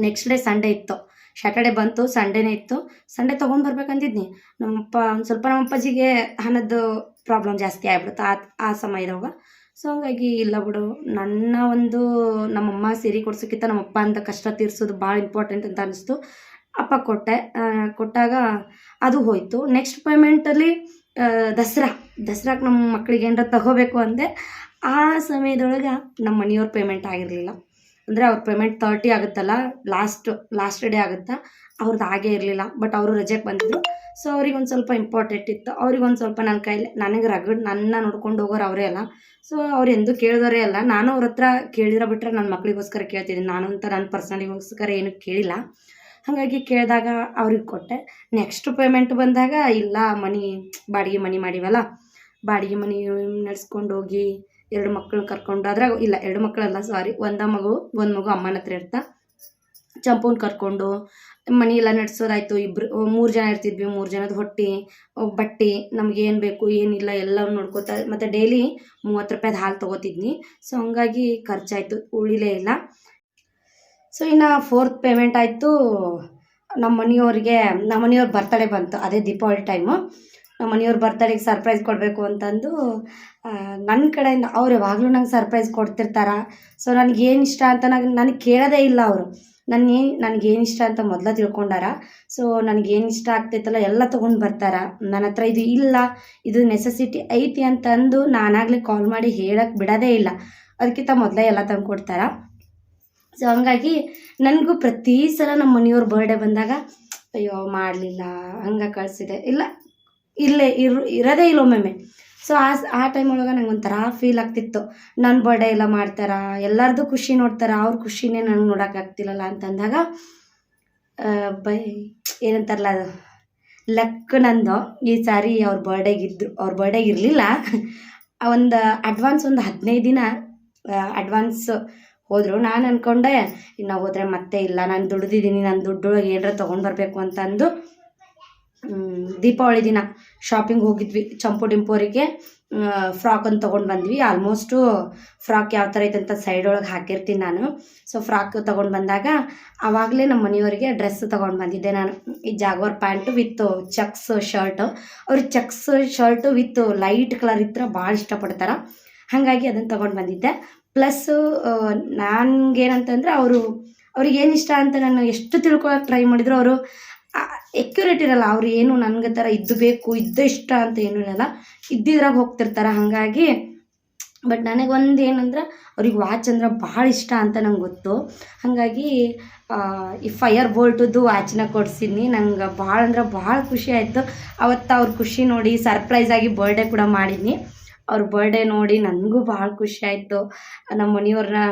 ನೆಕ್ಸ್ಟ್ ಡೇ ಸಂಡೇ ಇತ್ತು. ಸ್ಯಾಟರ್ಡೆ ಬಂತು ಸಂಡೇನೇ ಇತ್ತು. ಸಂಡೇ ತೊಗೊಂಡು ಬರ್ಬೇಕಂದಿದ್ನಿ. ನಮ್ಮಪ್ಪ ಒಂದು ಸ್ವಲ್ಪ ನಮ್ಮ ಅಪ್ಪಾಜಿಗೆ ಹಣದ್ದು ಪ್ರಾಬ್ಲಮ್ ಜಾಸ್ತಿ ಆಗ್ಬಿಡುತ್ತೆ ಆ ಆ ಸಮಯದಾಗ ಸೊ ಹಂಗಾಗಿ ಇಲ್ಲ ಬಿಡು. ನನ್ನ ಒಂದು ನಮ್ಮಮ್ಮ ಸೀರೆ ಕೊಡ್ಸೋಕ್ಕಿಂತ ನಮ್ಮಪ್ಪ ಅಂತ ಕಷ್ಟ ತೀರಿಸೋದು ಭಾಳ ಇಂಪಾರ್ಟೆಂಟ್ ಅಂತ ಅನಿಸ್ತು. ಅಪ್ಪ ಕೊಟ್ಟೆ. ಕೊಟ್ಟಾಗ ಅದು ಹೋಯಿತು. ನೆಕ್ಸ್ಟ್ ಪೇಮೆಂಟಲ್ಲಿ ದಸರಾ. ದಸರಾಕ್ಕೆ ನಮ್ಮ ಮಕ್ಕಳಿಗೆ ಏನಾರ ತಗೋಬೇಕು ಅಂದೆ ಆ ಸಮಯದೊಳಗೆ ನಮ್ಮ ಮನೆಯವ್ರ ಪೇಮೆಂಟ್ ಆಗಿರಲಿಲ್ಲ. ಅಂದರೆ ಅವ್ರ ಪೇಮೆಂಟ್ ತರ್ಟಿ ಆಗುತ್ತಲ್ಲ ಲಾಸ್ಟ್ ಲಾಸ್ಟ್ ಡೇ ಆಗುತ್ತಾ ಅವ್ರದ್ದು ಆಗೇ ಇರಲಿಲ್ಲ. ಬಟ್ ಅವರು ರಜೆಗೆ ಬಂದಿದ್ರು. ಸೊ ಅವ್ರಿಗೆ ಒಂದು ಸ್ವಲ್ಪ ಇಂಪಾರ್ಟೆಂಟ್ ಇತ್ತು. ಅವ್ರಿಗೆ ಒಂದು ಸ್ವಲ್ಪ ನನ್ನ ಕೈಲಿ, ನನಗೆ ರಗಡ್, ನನ್ನ ನೋಡ್ಕೊಂಡು ಹೋಗೋರು ಅವರೇ ಅಲ್ಲ. ಸೊ ಅವ್ರು ಎಂದೂ ಕೇಳಿದವರೇ ಅಲ್ಲ. ನಾನು ಅವ್ರ ಹತ್ರ ಕೇಳಿದ್ರೆ ಬಿಟ್ಟರೆ ನನ್ನ ಮಕ್ಕಳಿಗೋಸ್ಕರ ಕೇಳ್ತಿದ್ದೀನಿ. ನಾನು ಅಂತ ನನ್ನ ಪರ್ಸನಲಿಗೋಸ್ಕರ ಏನು ಕೇಳಿಲ್ಲ. ಹಾಗಾಗಿ ಕೇಳಿದಾಗ ಅವ್ರಿಗೆ ಕೊಟ್ಟೆ. ನೆಕ್ಸ್ಟ್ ಪೇಮೆಂಟ್ ಬಂದಾಗ, ಇಲ್ಲ, ಮನಿ, ಬಾಡಿಗೆ ಮನಿ ಮಾಡಿವಲ್ಲ. ಬಾಡಿಗೆ ಮನೆ ನಡೆಸ್ಕೊಂಡು ಹೋಗಿ ಎರಡು ಮಕ್ಕಳನ್ನ ಕರ್ಕೊಂಡು ಅದ್ರಾಗ ಇಲ್ಲ, ಎರಡು ಮಕ್ಕಳಲ್ಲ ಸಾರಿ ಒಂದ ಮಗು, ಒಂದು ಮಗು ಅಮ್ಮನ ಹತ್ರ ಇರ್ತಾ. ಚಂಪೂನ್ ಕರ್ಕೊಂಡು ಮನೆ ಎಲ್ಲ ನಡೆಸೋದಾಯ್ತು, ಇಬ್ರು, ಮೂರು ಜನ ಇರ್ತಿದ್ವಿ, ಮೂರು ಜನದ ಹೊಟ್ಟೆ, ಬಟ್ಟೆ, ನಮ್ಗೆ ಏನು ಬೇಕು, ಏನಿಲ್ಲ ಎಲ್ಲವೂ ನೋಡ್ಕೋತಾ, ಮತ್ತು ಡೈಲಿ ಮೂವತ್ತು ರೂಪಾಯ್ದು ಹಾಲು ತೊಗೋತಿದ್ನಿ. ಸೊ ಹಂಗಾಗಿ ಖರ್ಚಾಯಿತು, ಉಳಿಲೇ ಇಲ್ಲ. ಸೊ ಇನ್ನು ಫೋರ್ತ್ ಪೇಮೆಂಟ್ ಆಯಿತು. ನಮ್ಮ ಮನೆಯವ್ರಿಗೆ, ನಮ್ಮ ಮನೆಯವ್ರ ಬರ್ತಡೇ ಬಂತು, ಅದೇ ದೀಪಾವಳಿ ಟೈಮು ನಮ್ಮ ಮನೆಯವ್ರ ಬರ್ತಡೆಗೆ ಸರ್ಪ್ರೈಸ್ ಕೊಡಬೇಕು ಅಂತಂದು ನನ್ನ ಕಡೆಯಿಂದ ಅವ್ರು ಯಾವಾಗಲೂ ನಂಗೆ ಸರ್ಪ್ರೈಸ್ ಕೊಡ್ತಿರ್ತಾರೆ. ಸೊ ನನಗೇನು ಇಷ್ಟ ಅಂತ ನನಗೆ ನನಗೆ ಕೇಳೋದೇ ಇಲ್ಲ ಅವರು. ಏನು ನನಗೇನು ಇಷ್ಟ ಅಂತ ಮೊದಲ ತಿಳ್ಕೊಂಡಾರ. ಸೊ ನನಗೇನು ಇಷ್ಟ ಆಗ್ತೈತಲ್ಲ ಎಲ್ಲ ತೊಗೊಂಡು ಬರ್ತಾರ. ನನ್ನ ಹತ್ರ ಇದು ಇಲ್ಲ, ಇದು ನೆಸೆಸಿಟಿ ಐತಿ ಅಂತಂದು ನಾನಾಗಲೇ ಕಾಲ್ ಮಾಡಿ ಹೇಳಕ್ಕೆ ಬಿಡೋದೇ ಇಲ್ಲ. ಅದಕ್ಕಿಂತ ಮೊದಲೇ ಎಲ್ಲ ತಂದು ಕೊಡ್ತಾರ. ಸೊ ಹಂಗಾಗಿ ನನಗೂ ಪ್ರತಿ ಸಲ ನಮ್ಮ ಮನೆಯವ್ರ ಬರ್ಡೇ ಬಂದಾಗ, ಅಯ್ಯೋ, ಮಾಡಲಿಲ್ಲ, ಹಂಗೆ ಕಳಿಸಿದೆ. ಇಲ್ಲ ಇಲ್ಲೇ ಇರು, ಇರೋದೇ ಇಲ್ಲ ಒಮ್ಮೊಮ್ಮೆ. ಸೊ ಆ ಆ ಟೈಮ್ ಒಳಗೆ ನಂಗೆ ಒಂಥರ ಫೀಲ್ ಆಗ್ತಿತ್ತು. ನನ್ನ ಬರ್ಡೇ ಎಲ್ಲ ಮಾಡ್ತಾರ, ಎಲ್ಲರದು ಖುಷಿ ನೋಡ್ತಾರ, ಅವ್ರ ಖುಷಿನೇ ನನಗೆ ನೋಡೋಕ್ಕಾಗ್ತಿಲ್ಲಲ್ಲ ಅಂತಂದಾಗ ಬೈ, ಏನಂತಾರಲ್ಲ ಅದು, ಲಕ್ ನಂದು, ಈ ಸಾರಿ ಅವ್ರ ಬರ್ಡೇಗಿದ್ರು ಅವ್ರ ಬರ್ಡೇಗೆ ಇರಲಿಲ್ಲ. ಒಂದು ಅಡ್ವಾನ್ಸ್ ಒಂದು ಹದಿನೈದು ದಿನ ಅಡ್ವಾನ್ಸ್ ಹೋದರು. ನಾನು ಅಂದ್ಕೊಂಡೆ ಇನ್ನು ಹೋದರೆ ಮತ್ತೆ ಇಲ್ಲ, ನಾನು ದುಡ್ದಿದ್ದೀನಿ, ನಾನು ದುಡ್ಡೊಳಗೆ ಏನಾರ ತೊಗೊಂಡು ಬರಬೇಕು ಅಂತಂದು ದೀಪಾವಳಿ ದಿನ. ಶಾಪಿಂಗ್ ಹೋಗಿದ್ವಿ, ಚಂಪು ಡಿಂಪೋರಿಗೆ ಫ್ರಾಕ್ ಅನ್ನು ತೊಗೊಂಡು ಬಂದ್ವಿ. ಆಲ್ಮೋಸ್ಟು ಫ್ರಾಕ್ ಯಾವ ಥರ ಐತೆ ಅಂತ ಸೈಡ್ ಒಳಗೆ ಹಾಕಿರ್ತೀನಿ ನಾನು. ಸೊ ಫ್ರಾಕ್ ತೊಗೊಂಡು ಬಂದಾಗ ಆವಾಗಲೇ ನಮ್ಮ ಮನೆಯವರಿಗೆ ಡ್ರೆಸ್ ತೊಗೊಂಡು ಬಂದಿದ್ದೆ ನಾನು. ಈ ಜಾಗವರ್ ಪ್ಯಾಂಟು ವಿತ್ ಚಕ್ಸ್ ಶರ್ಟು ಅವ್ರ checks shirt with light colour ಇದ್ರೆ ಭಾಳ ಇಷ್ಟಪಡ್ತಾರೆ. ಹಾಗಾಗಿ ಅದನ್ನು ತೊಗೊಂಡು ಬಂದಿದ್ದೆ. ಪ್ಲಸ್ಸು ನನಗೇನಂತಂದ್ರೆ ಅವರು ಅವ್ರಿಗೆ ಏನು ಇಷ್ಟ ಅಂತ ನಾನು ಎಷ್ಟು ತಿಳ್ಕೊಳಕ್ಕೆ ಟ್ರೈ ಮಾಡಿದ್ರು ಅವರು ಎಕ್ಯುರೇಟ್ ಇರಲ್ಲ. ಅವ್ರು ಏನು ನನಗೆ ಥರ ಇದ್ದು ಬೇಕು, ಇದ್ದು ಇಷ್ಟ ಅಂತ ಏನು ಇರಲ್ಲ. ಇದ್ದಿದ್ರಾಗ ಹೋಗ್ತಿರ್ತಾರೆ ಹಾಗಾಗಿ. ಬಟ್ ನನಗೆ ಒಂದು ಏನಂದ್ರೆ, ಅವ್ರಿಗೆ ವಾಚ್ ಅಂದ್ರೆ ಭಾಳ ಇಷ್ಟ ಅಂತ ನಂಗೆ ಗೊತ್ತು. ಹಾಗಾಗಿ ಈ ಫೈಯರ್ ಬೋಲ್ಟದ್ದು ವಾಚನ್ನ ಕೊಡ್ಸಿದ್ನಿ. ನಂಗೆ ಭಾಳ ಅಂದ್ರೆ ಭಾಳ ಖುಷಿ ಆಯಿತು. ಅವತ್ತು ಅವ್ರ ಖುಷಿ ನೋಡಿ ಸರ್ಪ್ರೈಸ್ ಆಗಿ ಬರ್ಡೇ ಕೂಡ ಮಾಡಿದ್ನಿ. ಅವ್ರ ಬರ್ಡೇ ನೋಡಿ ನನಗೂ ಭಾಳ ಖುಷಿ ಆಯಿತು. ನಮ್ಮ ಮನೆಯವ್ರನ್ನ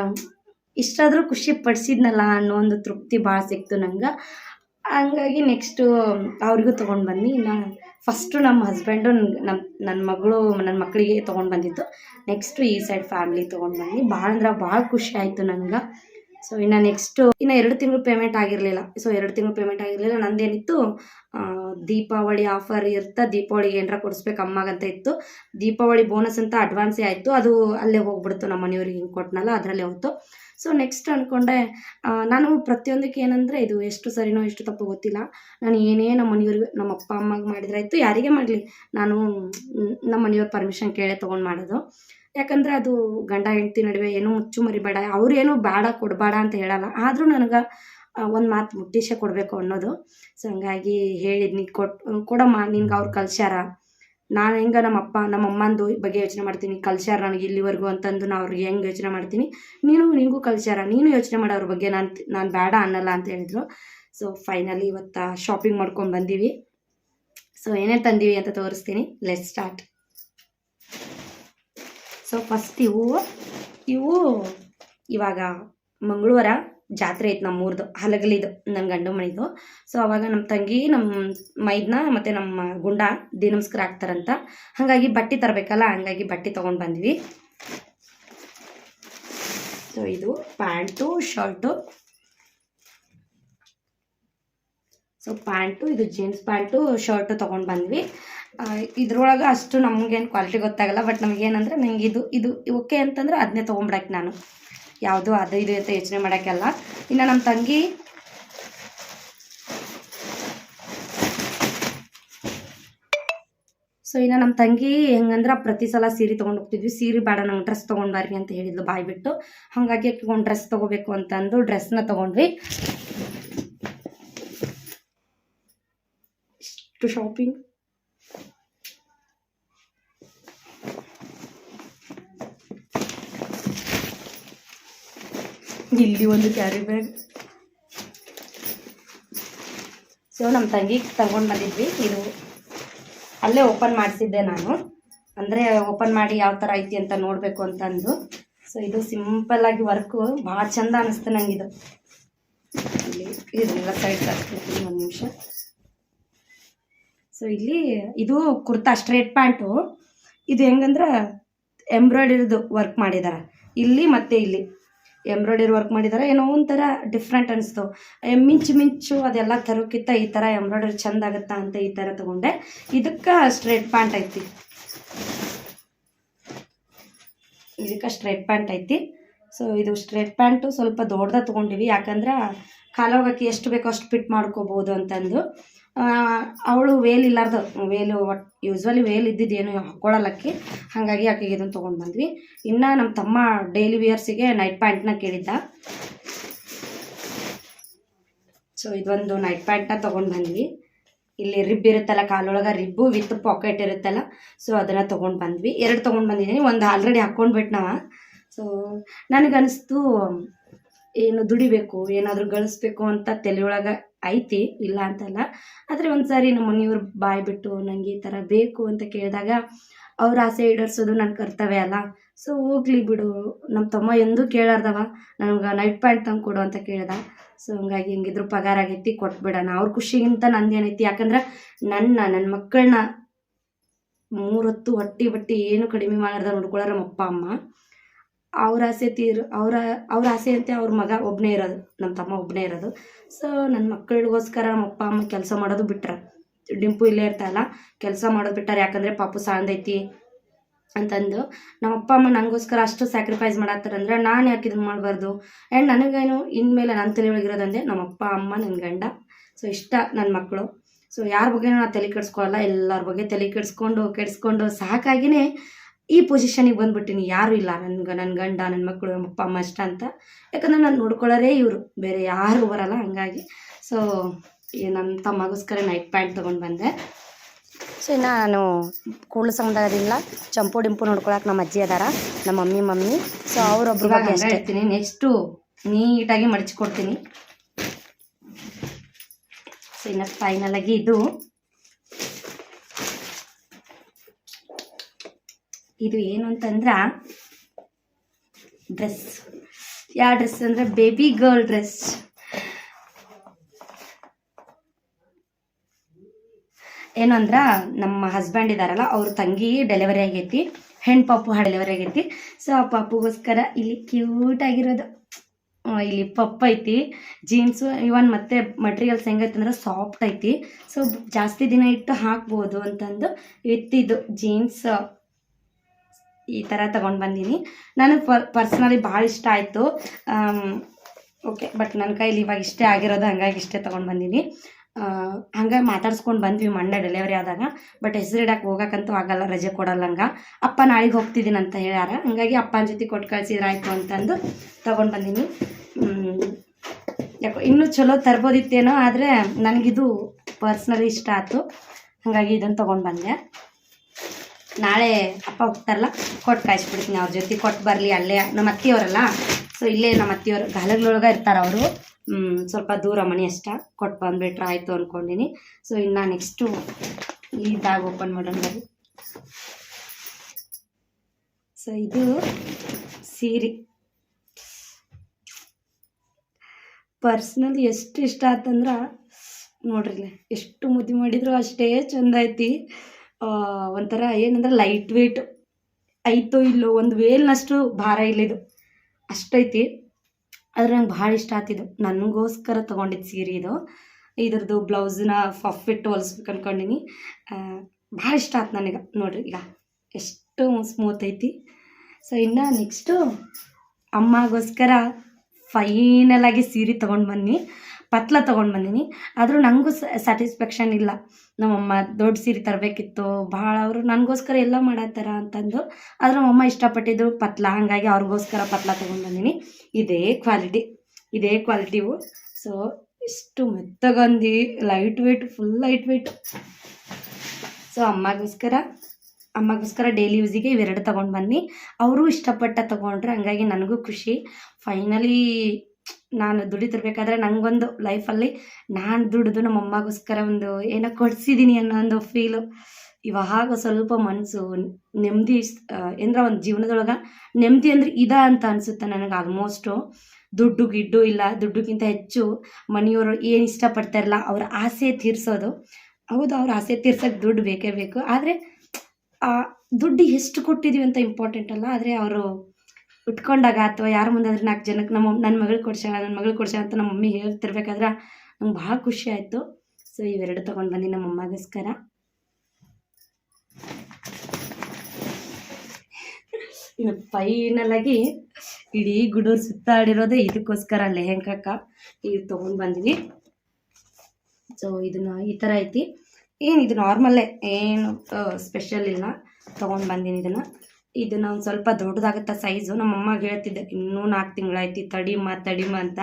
ಇಷ್ಟಾದರೂ ಖುಷಿ ಪಡಿಸಿದ್ನಲ್ಲ ಅನ್ನೋ ಒಂದು ತೃಪ್ತಿ ಭಾಳ ಸಿಕ್ತು ನಂಗೆ. ಹಂಗಾಗಿ ನೆಕ್ಸ್ಟು ಅವ್ರಿಗೂ ತೊಗೊಂಡು ಬಂದು ನಾ ಫಸ್ಟು ನಮ್ಮ ಹಸ್ಬೆಂಡು ನಮ್ಮ ನನ್ನ ಮಗಳು ನನ್ನ ಮಕ್ಕಳಿಗೆ ತೊಗೊಂಡು ಬಂದಿದ್ದು. ನೆಕ್ಸ್ಟು ಈ ಸೈಡ್ ಫ್ಯಾಮ್ಲಿ ತೊಗೊಂಡು ಬಂದು ಭಾಳ ಅಂದ್ರೆ ಭಾಳ ಖುಷಿ ಆಯಿತು ನನಗೆ ಸೊ ಇನ್ನು ನೆಕ್ಸ್ಟು ಇನ್ನು ಎರಡು ತಿಂಗಳು ಪೇಮೆಂಟ್ ಆಗಿರಲಿಲ್ಲ. ಸೊ ಎರಡು ತಿಂಗಳು ಪೇಮೆಂಟ್ ಆಗಿರಲಿಲ್ಲ. ನಂದೇನಿತ್ತು ದೀಪಾವಳಿ ಆಫರ್ ಇರ್ತಾ, ದೀಪಾವಳಿಗೆ ಏನಾರ ಕೊಡಿಸ್ಬೇಕು ಅಮ್ಮಗಂತ ಇತ್ತು. ದೀಪಾವಳಿ ಬೋನಸ್ ಅಂತ ಅಡ್ವಾನ್ಸೇ ಆಯಿತು. ಅದು ಅಲ್ಲೇ ಹೋಗ್ಬಿಡ್ತು ನಮ್ಮ ಮನೆಯವ್ರಿಗೆ ಹಿಂಗೆ ಕೊಟ್ಟನಲ್ಲ ಅದರಲ್ಲೇ ಹೋಯ್ತು. ಸೊ ನೆಕ್ಸ್ಟ್ ಅಂದ್ಕೊಂಡೆ ನಾನು ಪ್ರತಿಯೊಂದಕ್ಕೆ ಏನಂದರೆ ಇದು ಎಷ್ಟು ಸರಿನೋ ಎಷ್ಟು ತಪ್ಪು ಗೊತ್ತಿಲ್ಲ. ನಾನು ಏನೇ ನಮ್ಮ ಮನೆಯವ್ರಿಗೆ, ನಮ್ಮ ಅಪ್ಪ, ಅಮ್ಮಗೆ ಮಾಡಿದ್ರೆ ಆಯಿತು, ಯಾರಿಗೇ ಮಾಡಲಿ. ನಾನು ನಮ್ಮ ಮನೆಯವ್ರ ಪರ್ಮಿಷನ್ ಕೇಳೇ ತೊಗೊಂಡು ಮಾಡೋದು. ಯಾಕಂದರೆ ಅದು ಗಂಡ, ಹೆಂಡತಿ ನಡುವೆ ಏನೂ ಮುಚ್ಚು ಮರಿಬೇಡ ಅವ್ರೇನು ಬೇಡ, ಕೊಡಬೇಡ ಅಂತ ಹೇಳಲ್ಲ. ಆದರೂ ನನಗೆ ಒಂದು ಮಾತು ಮುಟ್ಟಿಸೇ ಕೊಡಬೇಕು ಅನ್ನೋದು. ಸೊ ಹಂಗಾಗಿ ಹೇಳಿದ್ನಿ ಕೊಟ್ಟು ಕೊಡಮ್ಮ, ನಿನ್ಗೆ ಅವ್ರು ಕಲ್ಸ್ಯಾರ. ನಾನು ಹೆಂಗೆ ನಮ್ಮ ಅಪ್ಪ ನಮ್ಮ ಅಮ್ಮಂದು ಬಗ್ಗೆ ಯೋಚನೆ ಮಾಡ್ತೀನಿ. ಕಲ್ಸ್ಯಾರ ನನಗೆ ಇಲ್ಲಿವರೆಗೂ ಅಂತಂದು ನಾ ಅವ್ರಿಗೆ ಹೆಂಗೆ ಯೋಚನೆ ಮಾಡ್ತೀನಿ. ನೀನು, ನಿನಗೂ ಕಲ್ಸ್ಯಾರ, ನೀನು ಯೋಚನೆ ಮಾಡೋ ಅವ್ರ ಬಗ್ಗೆ. ನಾನು ನಾನು ಬೇಡ ಅನ್ನಲ್ಲ ಅಂತ ಹೇಳಿದ್ರು. ಸೊ ಫೈನಲಿ ಇವತ್ತು ಶಾಪಿಂಗ್ ಮಾಡ್ಕೊಂಡು ಬಂದೀವಿ. ಸೊ ಏನೇನು ತಂದೀವಿ ಅಂತ ತೋರಿಸ್ತೀನಿ. ಲೆಟ್ ಸ್ಟಾರ್ಟ್ ಸೊ ಫಸ್ಟ್ ಇವು ಇವು ಇವಾಗ ಮಂಗಳವಾರ. ಜಾತ್ರೆ ಐತೆ ನಮ್ಮೂರ್ದು, ಹಲಗಲಿದು ನನ್ನ ಗಂಡು ಮನೆದು. ಸೊ ಅವಾಗ ನಮ್ಮ ತಂಗಿ ನಮ್ಮ ಮೈದ್ನ ಮತ್ತು ನಮ್ಮ ಗುಂಡ ದಿ ನಮಸ್ಕಾರ ಆಗ್ತಾರಂತ ಹಾಗಾಗಿ ಬಟ್ಟೆ ತರಬೇಕಲ್ಲ, ಹಂಗಾಗಿ ಬಟ್ಟೆ ತೊಗೊಂಡು ಬಂದ್ವಿ. ಸೊ ಇದು ಪ್ಯಾಂಟು, ಶರ್ಟು. ಸೊ ಪ್ಯಾಂಟು, ಇದು ಜೀನ್ಸ್ ಪ್ಯಾಂಟು, ಶರ್ಟು ತೊಗೊಂಡು ಬಂದ್ವಿ. ಇದ್ರೊಳಗೆ ಅಷ್ಟು ನಮಗೇನು ಕ್ವಾಲಿಟಿ ಗೊತ್ತಾಗಲ್ಲ, ಬಟ್ ನಮಗೇನಂದ್ರೆ ನಂಗೆ ಇದು ಇದು ಓಕೆ ಅಂತಂದ್ರೆ ಅದನ್ನೇ ತೊಗೊಂಬಿಡಕ್ಕೆ ನಾನು. ಯಾವುದು ಅದು ಇದು ಅಂತ ಯೋಚನೆ ಮಾಡೋಕ್ಕೆಲ್ಲ. ಇನ್ನು ನಮ್ಮ ತಂಗಿ ಸೊ ಇನ್ನು ನಮ್ಮ ತಂಗಿ ಹೆಂಗಂದ್ರೆ ಪ್ರತಿ ಸಲ ಸೀರೆ ತೊಗೊಂಡು ಹೋಗ್ತಿದ್ವಿ. ಸೀರೆ ಬೇಡ, ನಂಗೆ ಡ್ರೆಸ್ ತೊಗೊಂಡ್ಬಾರಿ ಅಂತ ಹೇಳಿದ್ಲು ಬಾಯ್ ಬಿಟ್ಟು ಹಾಗಾಗಿ ಒಂದು ಡ್ರೆಸ್ ತೊಗೋಬೇಕು ಅಂತಂದು ಡ್ರೆಸ್ನ ತೊಗೊಂಡ್ವಿ. ಇಷ್ಟು ಶಾಪಿಂಗ್ ಇಲ್ಲಿ ಒಂದು ಕ್ಯಾರಿ ಬ್ಯಾಗ್ ಸೊ ನಮ್ಮ ತಂಗಿಗೆ ತಗೊಂಡು ಬಂದಿದ್ವಿ. ಇದು ಅಲ್ಲೇ ಓಪನ್ ಮಾಡಿಸಿದ್ದೆ ನಾನು. ಅಂದರೆ ಓಪನ್ ಮಾಡಿ ಯಾವ ಥರ ಐತಿ ಅಂತ ನೋಡಬೇಕು ಅಂತಂದು ಸೊ ಇದು ಸಿಂಪಲ್ ಆಗಿ ವರ್ಕು ಭಾಳ ಚಂದ ಅನಿಸ್ತು ಇದು ಇಲ್ಲಿ ಸೈಡ್ ತರ್ಸ್ಕೊತೀನಿ ಒಂದು ನಿಮಿಷ. ಸೊ ಇಲ್ಲಿ ಇದು ಕುರ್ತಾ ಸ್ಟ್ರೇಟ್ ಪ್ಯಾಂಟು ಇದು ಹೆಂಗಂದ್ರೆ ಎಂಬ್ರಾಯ್ಡರಿದು ವರ್ಕ್ ಮಾಡಿದ್ದಾರೆ ಇಲ್ಲಿ ಮತ್ತು ಇಲ್ಲಿ. ಎಂಬ್ರಾಯ್ಡರಿ ವರ್ಕ್ ಮಾಡಿದ್ದಾರೆ ಏನೋ ಒಂಥರ ಡಿಫ್ರೆಂಟ್ ಅನಿಸ್ತು. ಮಿಂಚು ಮಿಂಚು ಅದೆಲ್ಲ ತರೋಕ್ಕಿಂತ ಈ ಥರ ಎಂಬ್ರಾಯ್ಡರಿ ಚಂದ ಆಗುತ್ತಾ ಅಂತ ಈ ಥರ ತೊಗೊಂಡೆ. ಇದಕ್ಕೆ ಸ್ಟ್ರೇಟ್ ಪ್ಯಾಂಟ್ ಐತಿ. ಇದಕ್ಕೆ ಸ್ಟ್ರೇಟ್ ಪ್ಯಾಂಟ್ ಐತಿ. ಸೊ ಇದು ಸ್ಟ್ರೇಟ್ ಪ್ಯಾಂಟು ಸ್ವಲ್ಪ ದೊಡ್ಡದ ತೊಗೊಂಡಿವಿ. ಯಾಕಂದ್ರೆ ಕಾಲೋಗಕ್ಕೆ ಎಷ್ಟು ಬೇಕೋ ಅಷ್ಟು ಫಿಟ್ ಮಾಡ್ಕೋಬೋದು ಅಂತಂದು. ಅವಳು ವೇಲ್ ಇಲ್ಲಾರ್ದು. ವೇಲು ಒಟ್ ಯೂಸ್ವಲಿ ವೇಲ್ ಇದ್ದಿದ್ದು ಏನು ಹಾಕ್ಕೊಳ್ಳಲ್ಲಕ್ಕಿ ಹಾಗಾಗಿ ಆಕೆಗೆ ಇದನ್ನು ತೊಗೊಂಡು ಬಂದ್ವಿ. ಇನ್ನು ನಮ್ಮ ತಮ್ಮ ಡೈಲಿ ವಿಯರ್ಸಿಗೆ ನೈಟ್ ಪ್ಯಾಂಟ್ನ ಕೇಳಿದ್ದ. ಸೊ ಇದೊಂದು ನೈಟ್ ಪ್ಯಾಂಟ್ನ ತೊಗೊಂಡು ಬಂದ್ವಿ. ಇಲ್ಲಿ ರಿಬ್ ಇರುತ್ತಲ್ಲ, ಕಾಲೊಳಗೆ ರಿಬ್ಬು ವಿತ್ ಪಾಕೆಟ್ ಇರುತ್ತಲ್ಲ ಸೊ ಅದನ್ನು ತೊಗೊಂಡು ಬಂದ್ವಿ. ಎರಡು ತೊಗೊಂಡು ಬಂದಿದ್ದೀನಿ, ಒಂದು ಆಲ್ರೆಡಿ ಹಾಕ್ಕೊಂಡ್ಬಿಟ್ಟು ನಾವ. ಸೊ ನನಗನ್ನಿಸ್ತು ಏನು ದುಡಿಬೇಕು, ಏನಾದರೂ ಗಳಿಸ್ಬೇಕು ಅಂತ ತಲೆಯೊಳಗೆ ಐತಿ, ಇಲ್ಲ ಅಂತಲ್ಲ. ಆದರೆ ಒಂದು ಸಾರಿ ನಮ್ಮ ಮನೆಯವ್ರು ಬಾಯ್ ಬಿಟ್ಟು ನನಗೆ ಈ ಥರ ಬೇಕು ಅಂತ ಕೇಳಿದಾಗ ಅವ್ರ ಆಸೆ ಈಡೇರ್ಸೋದು ನನ್ನ ಕರ್ತವ್ಯ ಅಲ್ಲ. ಸೊ ಹೋಗ್ಲಿ ಬಿಡು. ನಮ್ಮ ತಮ್ಮ ಎಂದೂ ಕೇಳಾರ್ದವ. ನನಗೆ ನೈಟ್ ಪ್ಯಾಂಟ್ ತಂದು ಕೊಡು ಅಂತ ಕೇಳ್ದ. ಸೊ ಹಂಗಾಗಿ ಹೆಂಗಿದ್ರು ಪಗಾರ ಆಗೈತಿ, ಕೊಟ್ಬಿಡೋಣ. ಅವ್ರ ಖುಷಿಗಿಂತ ನಂದೇನೈತಿ ಯಾಕಂದ್ರೆ ನನ್ನ ನನ್ನ ಮಕ್ಕಳನ್ನ ಮೂರೊತ್ತು ಹೊಟ್ಟಿ ಬಟ್ಟಿ ಏನು ಕಡಿಮೆ ಮಾಡಾರ್ದ ನೋಡ್ಕೊಳ್ಳೋರು ನಮ್ಮ ಅಪ್ಪ, ಅಮ್ಮ. ಅವ್ರ ಆಸೆ ತೀರ್, ಅವರ, ಅವ್ರ ಆಸೆ ಅಂತೆ ಅವ್ರ ಮಗ ಒಬ್ಬನೇ ಇರೋದು ನಮ್ಮ ತಮ್ಮ ಒಬ್ಬನೇ ಇರೋದು. ಸೊ ನನ್ನ ಮಕ್ಕಳಿಗೋಸ್ಕರ ನಮ್ಮ ಅಪ್ಪ ಅಮ್ಮ ಕೆಲಸ ಮಾಡೋದು ಬಿಟ್ರೆ. ಡಿಂಪು ಇಲ್ಲೇ ಇರ್ತಾಯಿಲ್ಲ ಕೆಲಸ ಮಾಡೋದು ಬಿಟ್ಟಾರೆ. ಯಾಕಂದರೆ ಪಾಪು ಸಾಂದೈತಿ ಅಂತಂದು. ನಮ್ಮ ಅಪ್ಪ ಅಮ್ಮ ನನಗೋಸ್ಕರ ಅಷ್ಟು ಸ್ಯಾಕ್ರಿಫೈಸ್ ಮಾಡತ್ತಾರಂದ್ರೆ ನಾನು ಯಾಕೆ ಇದನ್ನು ಮಾಡಬಾರ್ದು? ಆ್ಯಂಡ್ ನನಗೇನು ಇನ್ಮೇಲೆ ನನ್ನ ತಲೆಯೊಳಗಿರೋದಂದೆ ನಮ್ಮ ಅಪ್ಪ ಅಮ್ಮ ನನ್ನ ಗಂಡ. ಸೊ ಇಷ್ಟ ನನ್ನ ಮಕ್ಕಳು ಸೊ ಯಾರ ಬಗ್ಗೆ ನಾನು ತಲೆ ಕೆಡಿಸ್ಕೊಳ್ಳಲ್ಲ ಎಲ್ಲರ ಬಗ್ಗೆ ತಲೆ ಕೆಡಿಸ್ಕೊಂಡು ಕೆಡಿಸ್ಕೊಂಡು ಸಾಕಾಗಿನೇ ಈ ಪೊಸಿಷನಿಗೆ ಬಂದ್ಬಿಟ್ಟಿನಿ. ಯಾರೂ ಇಲ್ಲ. ನನ್ಗೆ ನನ್ನ ಗಂಡ ನನ್ನ ಮಕ್ಕಳು ನಮ್ಮ ಅಪ್ಪ ಅಮ್ಮ ಇಷ್ಟ ಅಂತ. ಯಾಕಂದ್ರೆ ನಾನು ನೋಡ್ಕೊಳ್ಳೋರೇ ಇವರು. ಬೇರೆ ಯಾರು ಬರಲ್ಲ ಹಾಗಾಗಿ. ಸೊ ನನ್ನ ತಮ್ಮಗೋಸ್ಕರ ನೈಟ್ ಪ್ಯಾಂಟ್ ತೊಗೊಂಡು ಬಂದೆ. ಸೊ ಇನ್ನು ನಾನು ಕೂಡ್ಲು ಸಮುದಾಯದಿಂದ ಚಂಪು ಡಿಂಪು ನೋಡ್ಕೊಳಕ್ಕೆ ನಮ್ಮ ಅಜ್ಜಿ ಅದಾರ. ನಮ್ಮ ಮಮ್ಮಿ ಮಮ್ಮಿ. ಸೊ ಅವರೊಬ್ರು ಹೇಳ್ತೀನಿ ಅಷ್ಟೇ. ನೆಕ್ಸ್ಟು ನೀಟಾಗಿ ಮಡಚಿಕೊಡ್ತೀನಿ. ಸೊ ಇನ್ನು ಫೈನಲಾಗಿ ಆಗಿ ಇದು. ಇದು ಏನು ಅಂತಂದ್ರ ಡ್ರೆಸ್ ಯಾವ ಡ್ರೆಸ್ ಅಂದ್ರೆ ಬೇಬಿ ಗರ್ಲ್ ಡ್ರೆಸ್ ಏನು ಅಂದ್ರ ನಮ್ಮ ಹಸ್ಬೆಂಡ್ ಇದಾರಲ್ಲ, ಅವ್ರ ತಂಗಿ ಡೆಲಿವರಿ ಆಗೈತಿ ಹೆಣ್ಣು ಪಾಪು ಡೆಲಿವರಿ ಆಗೈತಿ. ಸೊ ಆ ಪಾಪುಗೋಸ್ಕರ ಇಲ್ಲಿ ಕ್ಯೂಟ್ ಆಗಿರೋದು. ಇಲ್ಲಿ ಪಪ್ ಐತಿ ಜೀನ್ಸು ಇವನ್ ಮತ್ತೆ ಮಟೀರಿಯಲ್ಸ್ ಹೆಂಗೈತೆ ಅಂದ್ರೆ ಸಾಫ್ಟ್ ಐತಿ. ಸೊ ಜಾಸ್ತಿ ದಿನ ಇಟ್ಟು ಹಾಕ್ಬೋದು ಅಂತಂದು ಇತ್ತಿದ್ದು ಜೀನ್ಸ್ ಈ ಥರ ತೊಗೊಂಡು ಬಂದೀನಿ. ನನಗೆ ಪರ್ಸ್ನಲಿ ಭಾಳ ಇಷ್ಟ ಆಯಿತು. ಓಕೆ ಬಟ್ ನನ್ನ ಕೈಲಿ ಇವಾಗ ಇಷ್ಟೇ ಆಗಿರೋದು, ಹಂಗಾಗಿ ಇಷ್ಟೇ ತೊಗೊಂಡು ಬಂದೀನಿ. ಹಂಗಾಗಿ ಮಾತಾಡ್ಸ್ಕೊಂಡು ಬಂದ್ವಿ ಮೊನ್ನೆ ಡೆಲಿವರಿ ಆದಾಗ ಬಟ್ ಹೆಸರಿಡಕ್ಕೆ ಹೋಗಕ್ಕಂತೂ ಆಗಲ್ಲ, ರಜೆ ಕೊಡಲ್ಲ ಹಂಗ. ಅಪ್ಪ ನಾಳೆಗೆ ಹೋಗ್ತಿದ್ದೀನಿ ಅಂತ ಹೇಳ್ಯಾರ. ಹಂಗಾಗಿ ಅಪ್ಪನ ಜೊತೆ ಕೊಟ್ಟು ಕಳ್ಸಿದ್ರಾಯ್ತು ಅಂತಂದು ತೊಗೊಂಡು ಬಂದೀನಿ. ಯಾಕೋ ಇನ್ನೂ ಚಲೋ ತರ್ಬೋದಿತ್ತೇನೋ, ಆದರೆ ನನಗಿದು ಪರ್ಸ್ನಲಿ ಇಷ್ಟ ಆಯ್ತು. ಹಾಗಾಗಿ ಇದನ್ನು ತೊಗೊಂಡು ಬಂದೆ. ನಾಳೆ ಅಪ್ಪ ಹೋಗ್ತಾರಲ್ಲ ಕೊಟ್ಟು ಕಾಯಿಸ್ಬಿಡ್ತೀನಿ ಅವ್ರ ಜೊತೆ ಕೊಟ್ಟು ಬರಲಿ ಅಲ್ಲೇ ನಮ್ಮ ಅತ್ತಿಯವರಲ್ಲ. ಸೊ ಇಲ್ಲೇ ನಮ್ಮ ಅತ್ತಿಯವರು ಗಾಲಗಳೊಳಗೆ ಇರ್ತಾರೆ ಅವರು. ಸ್ವಲ್ಪ ದೂರ ಮನೆ ಅಷ್ಟ ಕೊಟ್ಟು ಬಂದುಬಿಟ್ರೆ ಆಯಿತು ಅಂದ್ಕೊಂಡಿನಿ ಸೊ ಇನ್ನು ನೆಕ್ಸ್ಟು ಈ ಬ್ಯಾಗ್ ಓಪನ್ ಮಾಡೋಣ ಬರ್ರಿ. ಸೊ ಇದು ಸೀರೆ. ಪರ್ಸ್ನಲ್ ಎಷ್ಟು ಇಷ್ಟ ಆತಂದ್ರೆ ನೋಡ್ರಿ ಎಷ್ಟು ಮುದ್ದೆ ಮಾಡಿದ್ರು ಅಷ್ಟೇ ಚಂದ ಐತಿ. ಒಂಥರ ಏನಂದ್ರೆ ಲೈಟ್ ವೇಟ್ ಐತೋ ಇಲ್ಲೋ ಒಂದು ವೇಲ್ನಷ್ಟು ಭಾರ ಇಲ್ಲ ಇದು ಅಷ್ಟೈತಿ. ಆದರೆ ನಂಗೆ ಭಾಳ ಇಷ್ಟ ಆತಿದ್ದು ನನಗೋಸ್ಕರ ತೊಗೊಂಡಿದ್ದು ಸೀರೆ ಇದು. ಇದ್ರದ್ದು ಬ್ಲೌಸ್ನ ಫಿಟ್ ಹೊಲಿಸ್ಬೇಕು ಅನ್ಕೊಂಡಿನಿ. ಭಾಳ ಇಷ್ಟ ಆಯ್ತು ನನಗೆ. ನೋಡ್ರಿ, ಈಗ ಎಷ್ಟು ಸ್ಮೂತ್ ಐತಿ. ಸೊ ಇನ್ನು ನೆಕ್ಸ್ಟು ಅಮ್ಮಗೋಸ್ಕರ ಫೈನಲಾಗಿ ಸೀರೆ ತೊಗೊಂಡು ಬನ್ನಿ. ಪತ್ಲ ತೊಗೊಂಡು ಬಂದೀನಿ. ಆದರೂ ನನಗೂ ಸ್ಯಾಟಿಸ್ಫ್ಯಾಕ್ಷನ್ ಇಲ್ಲ. ನಮ್ಮಮ್ಮ ದೊಡ್ಡ ಸೀರೆ ತರಬೇಕಿತ್ತು. ಭಾಳ ಅವರು ನನಗೋಸ್ಕರ ಎಲ್ಲ ಮಾಡತ್ತಾರ ಅಂತಂದು. ಆದ್ರೆ ನಮ್ಮಮ್ಮ ಇಷ್ಟಪಟ್ಟಿದ್ದು ಪತ್ಲ. ಹಾಗಾಗಿ ಅವ್ರಿಗೋಸ್ಕರ ಪತ್ಲ ತೊಗೊಂಡು ಬಂದೀನಿ. ಇದೇ ಕ್ವಾಲಿಟಿ ಇದೇ ಕ್ವಾಲಿಟಿವು ಸೊ ಇಷ್ಟು ಮೆತ್ತಗೊಂದು light weight full light weight so ಅಮ್ಮಗೋಸ್ಕರ ಅಮ್ಮಗೋಸ್ಕರ ಡೈಲಿ ಯೂಸಿಗೆ ಇವೆರಡು ತೊಗೊಂಡು ಬನ್ನಿ ಅವರು ಇಷ್ಟಪಟ್ಟ ತೊಗೊಂಡ್ರೆ. ಹಂಗಾಗಿ ನನಗೂ ಖುಷಿ. ಫೈನಲಿ ನಾನು ದುಡಿತಿರ್ಬೇಕಾದ್ರೆ ನನಗೊಂದು ಲೈಫಲ್ಲಿ ನಾನು ದುಡಿದು ನಮ್ಮ ಅಮ್ಮಗೋಸ್ಕರ ಒಂದು ಏನೋ ಕೊಡಿಸಿದ್ದೀನಿ ಅನ್ನೋ ಒಂದು ಫೀಲು ಇವಾಗ ಸ್ವಲ್ಪ ಮನಸ್ಸು ನೆಮ್ಮದಿ ಅಂದ್ರೆ ಒಂದು ಜೀವನದೊಳಗೆ ನೆಮ್ಮದಿ ಅಂದ್ರೆ ಇದ ಅಂತ ಅನಿಸುತ್ತೆ ನನಗೆ ಆಲ್ಮೋಸ್ಟು ದುಡ್ಡು ಗಿಡ್ಡು ಇಲ್ಲ ದುಡ್ಡುಗಿಂತ ಹೆಚ್ಚು ಮನೆಯವರು ಏನು ಇಷ್ಟಪಡ್ತಾರಲ್ಲ ಅವ್ರ ಆಸೆ ತೀರಿಸೋದು. ಹೌದು, ಅವ್ರ ಆಸೆ ತೀರ್ಸೋಕೆ ದುಡ್ಡು ಬೇಕೇ ಬೇಕು. ಆದರೆ ದುಡ್ಡು ಎಷ್ಟು ಕೊಟ್ಟಿದ್ದೀವಿ ಅಂತ ಇಂಪಾರ್ಟೆಂಟ್ ಅಲ್ಲ, ಆದರೆ ಅವರು ಉಟ್ಕೊಂಡಾಗ ಅಥವಾ ಯಾರ ಮುಂದೆ ಆದ್ರೆ ನಾಲ್ಕು ಜನಕ್ಕೆ ನಮ್ಮ ನನ್ನ ಮಗಳು ಕೊಡ್ಸ್ಯಾಳ ನನ್ನ ಮಗಳು ಕೊಡ್ಸ್ಯಾಳ ಅಂತ ನಮ್ಮ ಮಮ್ಮಿ ಹೇಳ್ತಿರ್ಬೇಕಾದ್ರೆ ನಂಗೆ ಭಾಳ ಖುಷಿ ಆಯಿತು. ಸೊ ಇವೆರಡು ತೊಗೊಂಡು ಬಂದು ನಮ್ಮ ಅಮ್ಮಗೋಸ್ಕರ ಫೈನಲ್ ಆಗಿ ಇಡೀ ಗುಡೂರು ಸುತ್ತಾಡಿರೋದೇ ಇದಕ್ಕೋಸ್ಕರ ಲೆಹೆಂಗಕ್ಕ ಇದು ತೊಗೊಂಡು ಬಂದ್ವಿ. ಸೊ ಇದನ್ನ ಈ ಥರ ಐತಿ. ಏನು ಇದು ನಾರ್ಮಲ್ಲೇ ಏನು ಸ್ಪೆಷಲ್ ಇಲ್ಲ. ತೊಗೊಂಡು ಬಂದೀನಿ ಇದನ್ನು. ಇದನ್ನು ಒಂದು ಸ್ವಲ್ಪ ದೊಡ್ಡದಾಗತ್ತೆ ಸೈಜು ನಮ್ಮ ಅಮ್ಮಗೆ ಹೇಳ್ತಿದ್ದೆ, ಇನ್ನೂ ನಾಲ್ಕು ತಿಂಗಳಾಯ್ತು, ತಡಿಮ ತಡಿಮ ಅಂತ.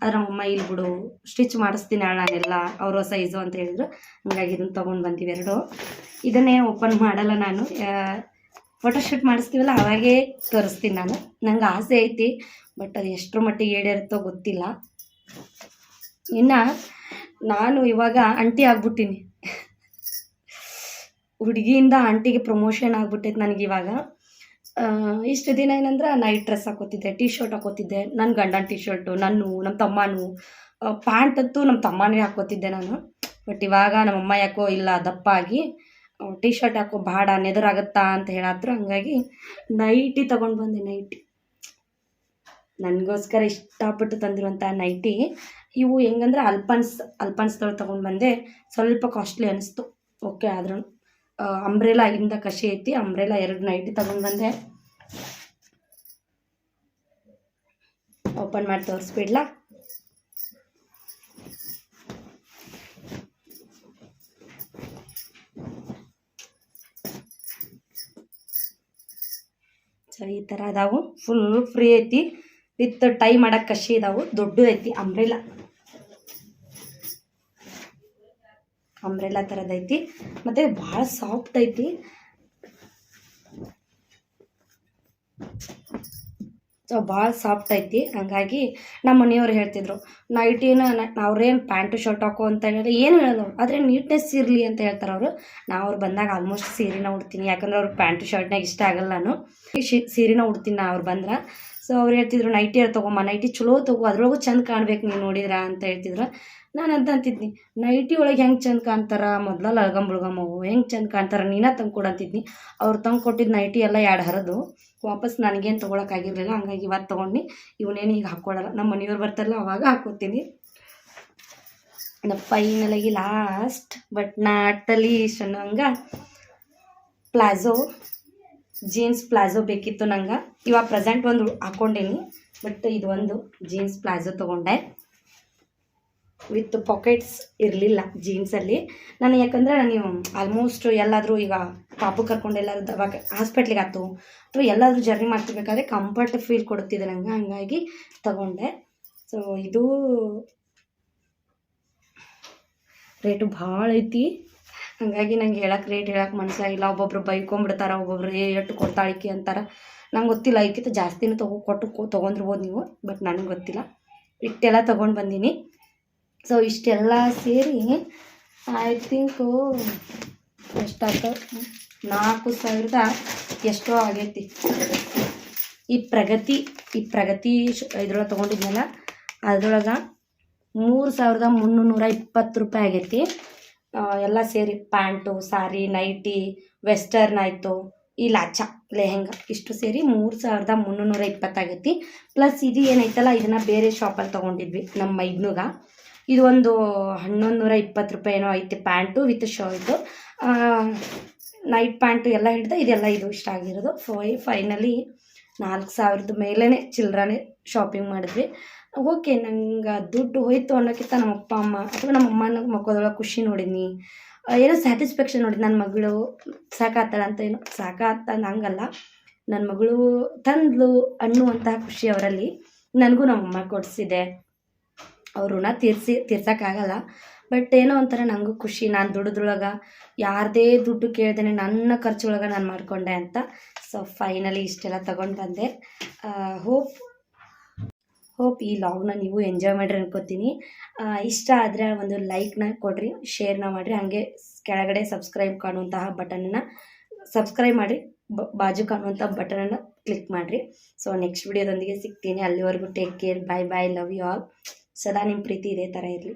ಆದ್ರೆ ನಮ್ಮಮ್ಮ ಇಲ್ಲಿ ಬಿಡು ಸ್ಟಿಚ್ ಮಾಡಿಸ್ತೀನಿ ನಾನೆಲ್ಲ ಅವರ ಸೈಜು ಅಂತ ಹೇಳಿದ್ರು. ಹಂಗಾಗಿ ಇದನ್ನು ತೊಗೊಂಡು ಬಂದೀವಿ ಎರಡು. ಇದನ್ನೇ ಓಪನ್ ಮಾಡಲ್ಲ ನಾನು. ಫೋಟೋಶೂಟ್ ಮಾಡಿಸ್ತೀವಲ್ಲ, ಅವಾಗೇ ತೋರಿಸ್ತೀನಿ ನಾನು. ನಂಗೆ ಆಸೆ ಐತಿ ಬಟ್ ಅದು ಎಷ್ಟರ ಮಟ್ಟಿಗೆ ಹೇಳಿರುತ್ತೋ ಗೊತ್ತಿಲ್ಲ. ಇನ್ನು ನಾನು ಇವಾಗ ಅಂಟಿ ಆಗ್ಬಿಟ್ಟಿನಿ. ಹುಡುಗಿಯಿಂದ ಆಂಟಿಗೆ ಪ್ರಮೋಷನ್ ಆಗ್ಬಿಟ್ಟೈತೆ ನನಗೆ ಇವಾಗ. ಇಷ್ಟು ದಿನ ಏನಂದ್ರೆ ನೈಟ್ ಡ್ರೆಸ್ ಹಾಕೋತಿದ್ದೆ ಟಿ ಶರ್ಟ್ ಹಾಕೋತಿದ್ದೆ ನನ್ನ ಗಂಡನ ಟಿ ಶರ್ಟು ನನ್ನು ನಮ್ಮ ತಮ್ಮನು ಪ್ಯಾಂಟ್ ಅಂತೂ ನಮ್ಮ ತಮ್ಮನಿಗೆ ಹಾಕೋತಿದ್ದೆ ನಾನು. ಬಟ್ ಇವಾಗ ನಮ್ಮಮ್ಮ ಯಾಕೋ ಇಲ್ಲ ದಪ್ಪ ಆಗಿ ಟಿ ಶರ್ಟ್ ಹಾಕೋ ಬಾಡ ನೆದರಾಗತ್ತಾ ಅಂತ ಹೇಳಾದ್ರು. ಹಂಗಾಗಿ ನೈಟಿ ತಗೊಂಡು ಬಂದೆ ನೈಟಿ ನನಗೋಸ್ಕರ ಇಷ್ಟಪಟ್ಟು ತಂದಿರುವಂಥ ನೈಟಿ ಇವು ಹೆಂಗಂದ್ರೆ ಅಲ್ಪನ್ಸ್ ಅಲ್ಪನ್ಸ್ದೊಳಗೆ ತೊಗೊಂಡು ಬಂದೆ. ಸ್ವಲ್ಪ ಕಾಸ್ಟ್ಲಿ ಅನಿಸ್ತು. ಓಕೆ ಆದ್ರೂ. ಅಂಬ್ರೆಲಾ ಇಂದ ಕಷಿ ಐತಿ ಅಂಬ್ರೆಲಾ ಎರಡು ನೈಟಿ ತಗೊಂಡ್ಬಂದೆ ಓಪನ್ ಮಾಡಿ ತೋರಿಸ್ಬಿಡ್ಲಾ? ಸೊ ಈ ಥರ ಅದಾವು. ಫುಲ್ ಫ್ರೀ ಐತಿ. ವಿತ್ ಟೈ ಮಾಡಕ್ಕೆ ಕಷಿ ಇದಾವು. ದೊಡ್ಡದು ಐತಿ ಅಂಬ್ರೆಲಾ ಅಂಬ್ರೆಲಾ ಥರದೈತಿ ಮತ್ತು ಭಾಳ ಸಾಫ್ಟ್ ಐತಿ. ಸೊ ಭಾಳ ಸಾಫ್ಟ್ ಐತಿ. ಹಂಗಾಗಿ ನಮ್ಮ ಮನೆಯವ್ರು ಹೇಳ್ತಿದ್ರು, ನೈಟಿನ ಅವ್ರೇನು ಪ್ಯಾಂಟು, ಶರ್ಟ್ ಹಾಕೋ ಅಂತ ಹೇಳಿದ್ರೆ ಏನು ಹೇಳೋದು ಆದರೆ ನೀಟ್ನೆಸ್ ಇರಲಿ ಅಂತ ಹೇಳ್ತಾರೆ ಅವರು. ನಾವು ಅವ್ರು ಬಂದಾಗ ಆಲ್ಮೋಸ್ಟ್ ಸೀರೆನ ಉಡ್ತೀನಿ. ಯಾಕಂದ್ರೆ ಅವ್ರಿಗೆ ಪ್ಯಾಂಟು ಶರ್ಟ್ನಾಗ ಇಷ್ಟ ಆಗಲ್ಲ ನಾನು. ಸೀರಿನ ಉಡ್ತೀನಿ ನಾ ಅವ್ರು ಬಂದ್ರೆ. ಸೊ ಅವ್ರು ಹೇಳ್ತಿದ್ರು, ನೈಟಿ ತೊಗೊಮ್ಮ ನೈಟಿ ಚಲೋ ತಗೋ. ಅದ್ರೊಳಗೂ ಚಂದ ಕಾಣ್ಬೇಕು ನೀವು ನೋಡಿದ್ರ ಅಂತ ಹೇಳ್ತಿದ್ರು. ನಾನು ಅಂತ ಅಂತಿದ್ನಿ ನೈಟಿ ಒಳಗೆ ಹೆಂಗೆ ಚಂದ ಕಾಣ್ತಾರ? ಮೊದಲ ಲಳ್ಗಮ್ ಬುಳ್ಗಮ್ ಅವು. ಹೆಂಗೆ ಚಂದ ಕಾಣ್ತಾರ? ನೀನ ತಂದು ಕೊಡು ಅಂತಿದ್ನಿ. ಅವ್ರು ತಂದು ಕೊಟ್ಟಿದ್ದು ನೈಟಿ ಎಲ್ಲ ಎರಡು ಹರಿದು. ವಾಪಸ್ ನನಗೇನು ತೊಗೊಳಕ್ಕಾಗಿರಲಿಲ್ಲ ಹಂಗಾಗಿ ಇವತ್ತು ತೊಗೊಂಡು ಇವನೇನು ಈಗ ಹಾಕ್ಕೊಡಲ್ಲ ನಮ್ಮ ಮನೆಯವ್ರು ಬರ್ತಾರಲ್ಲ, ಅವಾಗ ಹಾಕ್ಕೋತೀನಿ ಫೈನಲಾಗಿ ಲಾಸ್ಟ್ ಬಟ್ ನಾಟಲ್ಲಿ ಇಷ್ಟ ಅನ್ನೋಂಗೆ ಪ್ಲಾಜೋ, ಜೀನ್ಸ್ ಪ್ಲಾಜೋ ಬೇಕಿತ್ತು ನಂಗೆ. ಇವಾಗ ಪ್ರೆಸೆಂಟ್ ಒಂದು ಹಾಕ್ಕೊಂಡೀನಿ ಬಟ್ ಇದು ಒಂದು ಜೀನ್ಸ್ ಪ್ಲಾಜೋ ತೊಗೊಂಡೆ. ವಿತ್ ಪಾಕೆಟ್ಸ್ ಇರಲಿಲ್ಲ ಜೀನ್ಸಲ್ಲಿ. ನಾನು ಯಾಕಂದರೆ ನೀವು ಆಲ್ಮೋಸ್ಟ್ ಎಲ್ಲಾದರೂ ಈಗ ಪಾಪು ಕರ್ಕೊಂಡು ಎಲ್ಲಾದ್ರೂ ದವಾಗ ಹಾಸ್ಪಿಟ್ಲಿಗೆ ಆಯ್ತು, ಅಥವಾ ಎಲ್ಲಾದರೂ ಜರ್ನಿ ಮಾಡ್ತಿರ್ಬೇಕಾದ್ರೆ ಕಂಫರ್ಟ್ ಫೀಲ್ ಕೊಡುತ್ತಿದೆ ನನಗೆ ಹಂಗಾಗಿ ತಗೊಂಡೆ. ಸೊ ಇದು ರೇಟು ಭಾಳ ಐತಿ. ಹಾಗಾಗಿ ನಂಗೆ ಹೇಳಕ್ಕೆ ರೇಟ್ ಹೇಳಕ್ಕೆ ಮನಸ್ಸಾಗಿಲ್ಲ ಒಬ್ಬೊಬ್ರು ಬೈಕೊಂಬಿಡ್ತಾರೆ ಒಬ್ಬೊಬ್ರು ಏ, ಎಷ್ಟು ಕೊಡ್ತಾಳಿಕೆ ಅಂತಾರೆ. ನಂಗೆ ಗೊತ್ತಿಲ್ಲ ಐಕಿತ್ತು ಜಾಸ್ತಿನೂ ತಗೋ, ಕೊಟ್ಟು ತೊಗೊಂಡಿರ್ಬೋದು ನೀವು ಬಟ್ ನನಗೆ ಗೊತ್ತಿಲ್ಲ. ಇಷ್ಟೆಲ್ಲ ತೊಗೊಂಡು ಬಂದೀನಿ. ಸೊ ಇಷ್ಟೆಲ್ಲ ಸೇರಿ ಐ ಥಿಂಕು ಎಷ್ಟಾಯ್ತು? ನಾಲ್ಕು ಸಾವಿರದ ಎಷ್ಟೋ ಆಗೈತಿ. ಈ ಪ್ರಗತಿ ಈ ಪ್ರಗತಿ ಇದ್ರೊಳಗೆ ತೊಗೊಂಡಿದ್ನಲ್ಲ, ಅದ್ರೊಳಗೆ ಮೂರು ಸಾವಿರದ ಮುನ್ನೂರ ಇಪ್ಪತ್ತು ರೂಪಾಯಿ ಆಗೈತಿ. ಎಲ್ಲ ಸೇರಿ ಪ್ಯಾಂಟು, ಸಾರಿ, ನೈಟಿ, ವೆಸ್ಟರ್ನ್ ಆಯಿತು, ಈ ಲಾಚ ಲೆಹೆಂಗ, ಇಷ್ಟು ಸೇರಿ ಮೂರು ಸಾವಿರದ ಮುನ್ನೂರ ಇಪ್ಪತ್ತಾಗೈತಿ ಪ್ಲಸ್ ಇದು ಏನೈತಲ್ಲ ಇದನ್ನು ಬೇರೆ ಶಾಪಲ್ಲಿ ತೊಗೊಂಡಿದ್ವಿ, ನಮ್ಮ ಮೈದ್ನುಗ ಇದು ಒಂದು ಹನ್ನೊಂದು ನೂರ ಇಪ್ಪತ್ತು ರೂಪಾಯಿ ಏನೋ ಐತೆ pant with shirt. Night pant ಎಲ್ಲ ಹಿಡಿದೆ ಇದೆಲ್ಲ ಇದು ಇಷ್ಟ ಆಗಿರೋದು. ಫೈ, ಫೈನಲಿ ನಾಲ್ಕು ಸಾವಿರದ ಮೇಲೇ ಚಿಲ್ಲರನೇ ಶಾಪಿಂಗ್ ಮಾಡಿದ್ವಿ. ಓಕೆ, ನಂಗೆ ದುಡ್ಡು ಹೋಯ್ತು ಅನ್ನೋಕ್ಕಿಂತ ನಮ್ಮ ಅಪ್ಪ, ಅಮ್ಮ ಅಥವಾ ನಮ್ಮ ಅಮ್ಮನ ಮಕ್ಕಳೊಳಗೆ ಖುಷಿ ನೋಡಿದ್ನಿ. ಏನೋ ಸ್ಯಾಟಿಸ್ಫ್ಯಾಕ್ಷನ್ ನೋಡಿ ನನ್ನ ಮಗಳು ಸಾಕಾತಾಳ ಅಂತ ಏನು ಸಾಕಾತ ಹಂಗಲ್ಲ ನನ್ನ ಮಗಳು ತಂದ್ಲು ಅನ್ನುವಂತಹ ಖುಷಿ ಅವರಲ್ಲಿ ನನಗೂ ನಮ್ಮಮ್ಮ ಕೊಡಿಸಿದೆ. ಅವ್ರ ಋಣ ತೀರಿಸಿ, ತೀರ್ಸೋಕ್ಕಾಗಲ್ಲ. ಬಟ್ ಏನೋ ಒಂಥರ ನನಗೂ ಖುಷಿ. ನಾನು ದುಡಿದ್ರೊಳಗೆ ಯಾರದೇ ದುಡ್ಡು ಕೇಳ್ದೇನೆ ನನ್ನ ಖರ್ಚೊಳಗೆ ನಾನು ಮಾಡಿಕೊಂಡೆ ಅಂತ. ಸೊ ಫೈನಲಿ ಇಷ್ಟೆಲ್ಲ ತಗೊಂಡು ಬಂದೆ. ಹೋಪ್ ಹೋಪ್ ಈ ಲಾಗ್ನ ನೀವು ಎಂಜಾಯ್ ಮಾಡಿರಿ ಅನ್ಕೋತೀನಿ. ಇಷ್ಟ ಆದರೆ ಒಂದು ಲೈಕ್ನ ಕೊಡಿರಿ ಶೇರ್ನ ಮಾಡಿರಿ. ಹಾಗೆ ಕೆಳಗಡೆ ಸಬ್ಸ್ಕ್ರೈಬ್ ಕಾಣುವಂತಹ ಬಟನನ್ನು ಸಬ್ಸ್ಕ್ರೈಬ್ ಮಾಡಿರಿ. ಬ, ಬಾಜು ಕಾಣುವಂಥ ಬಟನನ್ನು ಕ್ಲಿಕ್ ಮಾಡಿರಿ. ಸೊ ನೆಕ್ಸ್ಟ್ ವಿಡಿಯೋದೊಂದಿಗೆ ಸಿಗ್ತೀನಿ. ಅಲ್ಲಿವರೆಗೂ take care bye bye love you all ಸದಾ ನಿಮ್ಮ ಪ್ರೀತಿ ಇದೇ ಥರ ಇರಲಿ.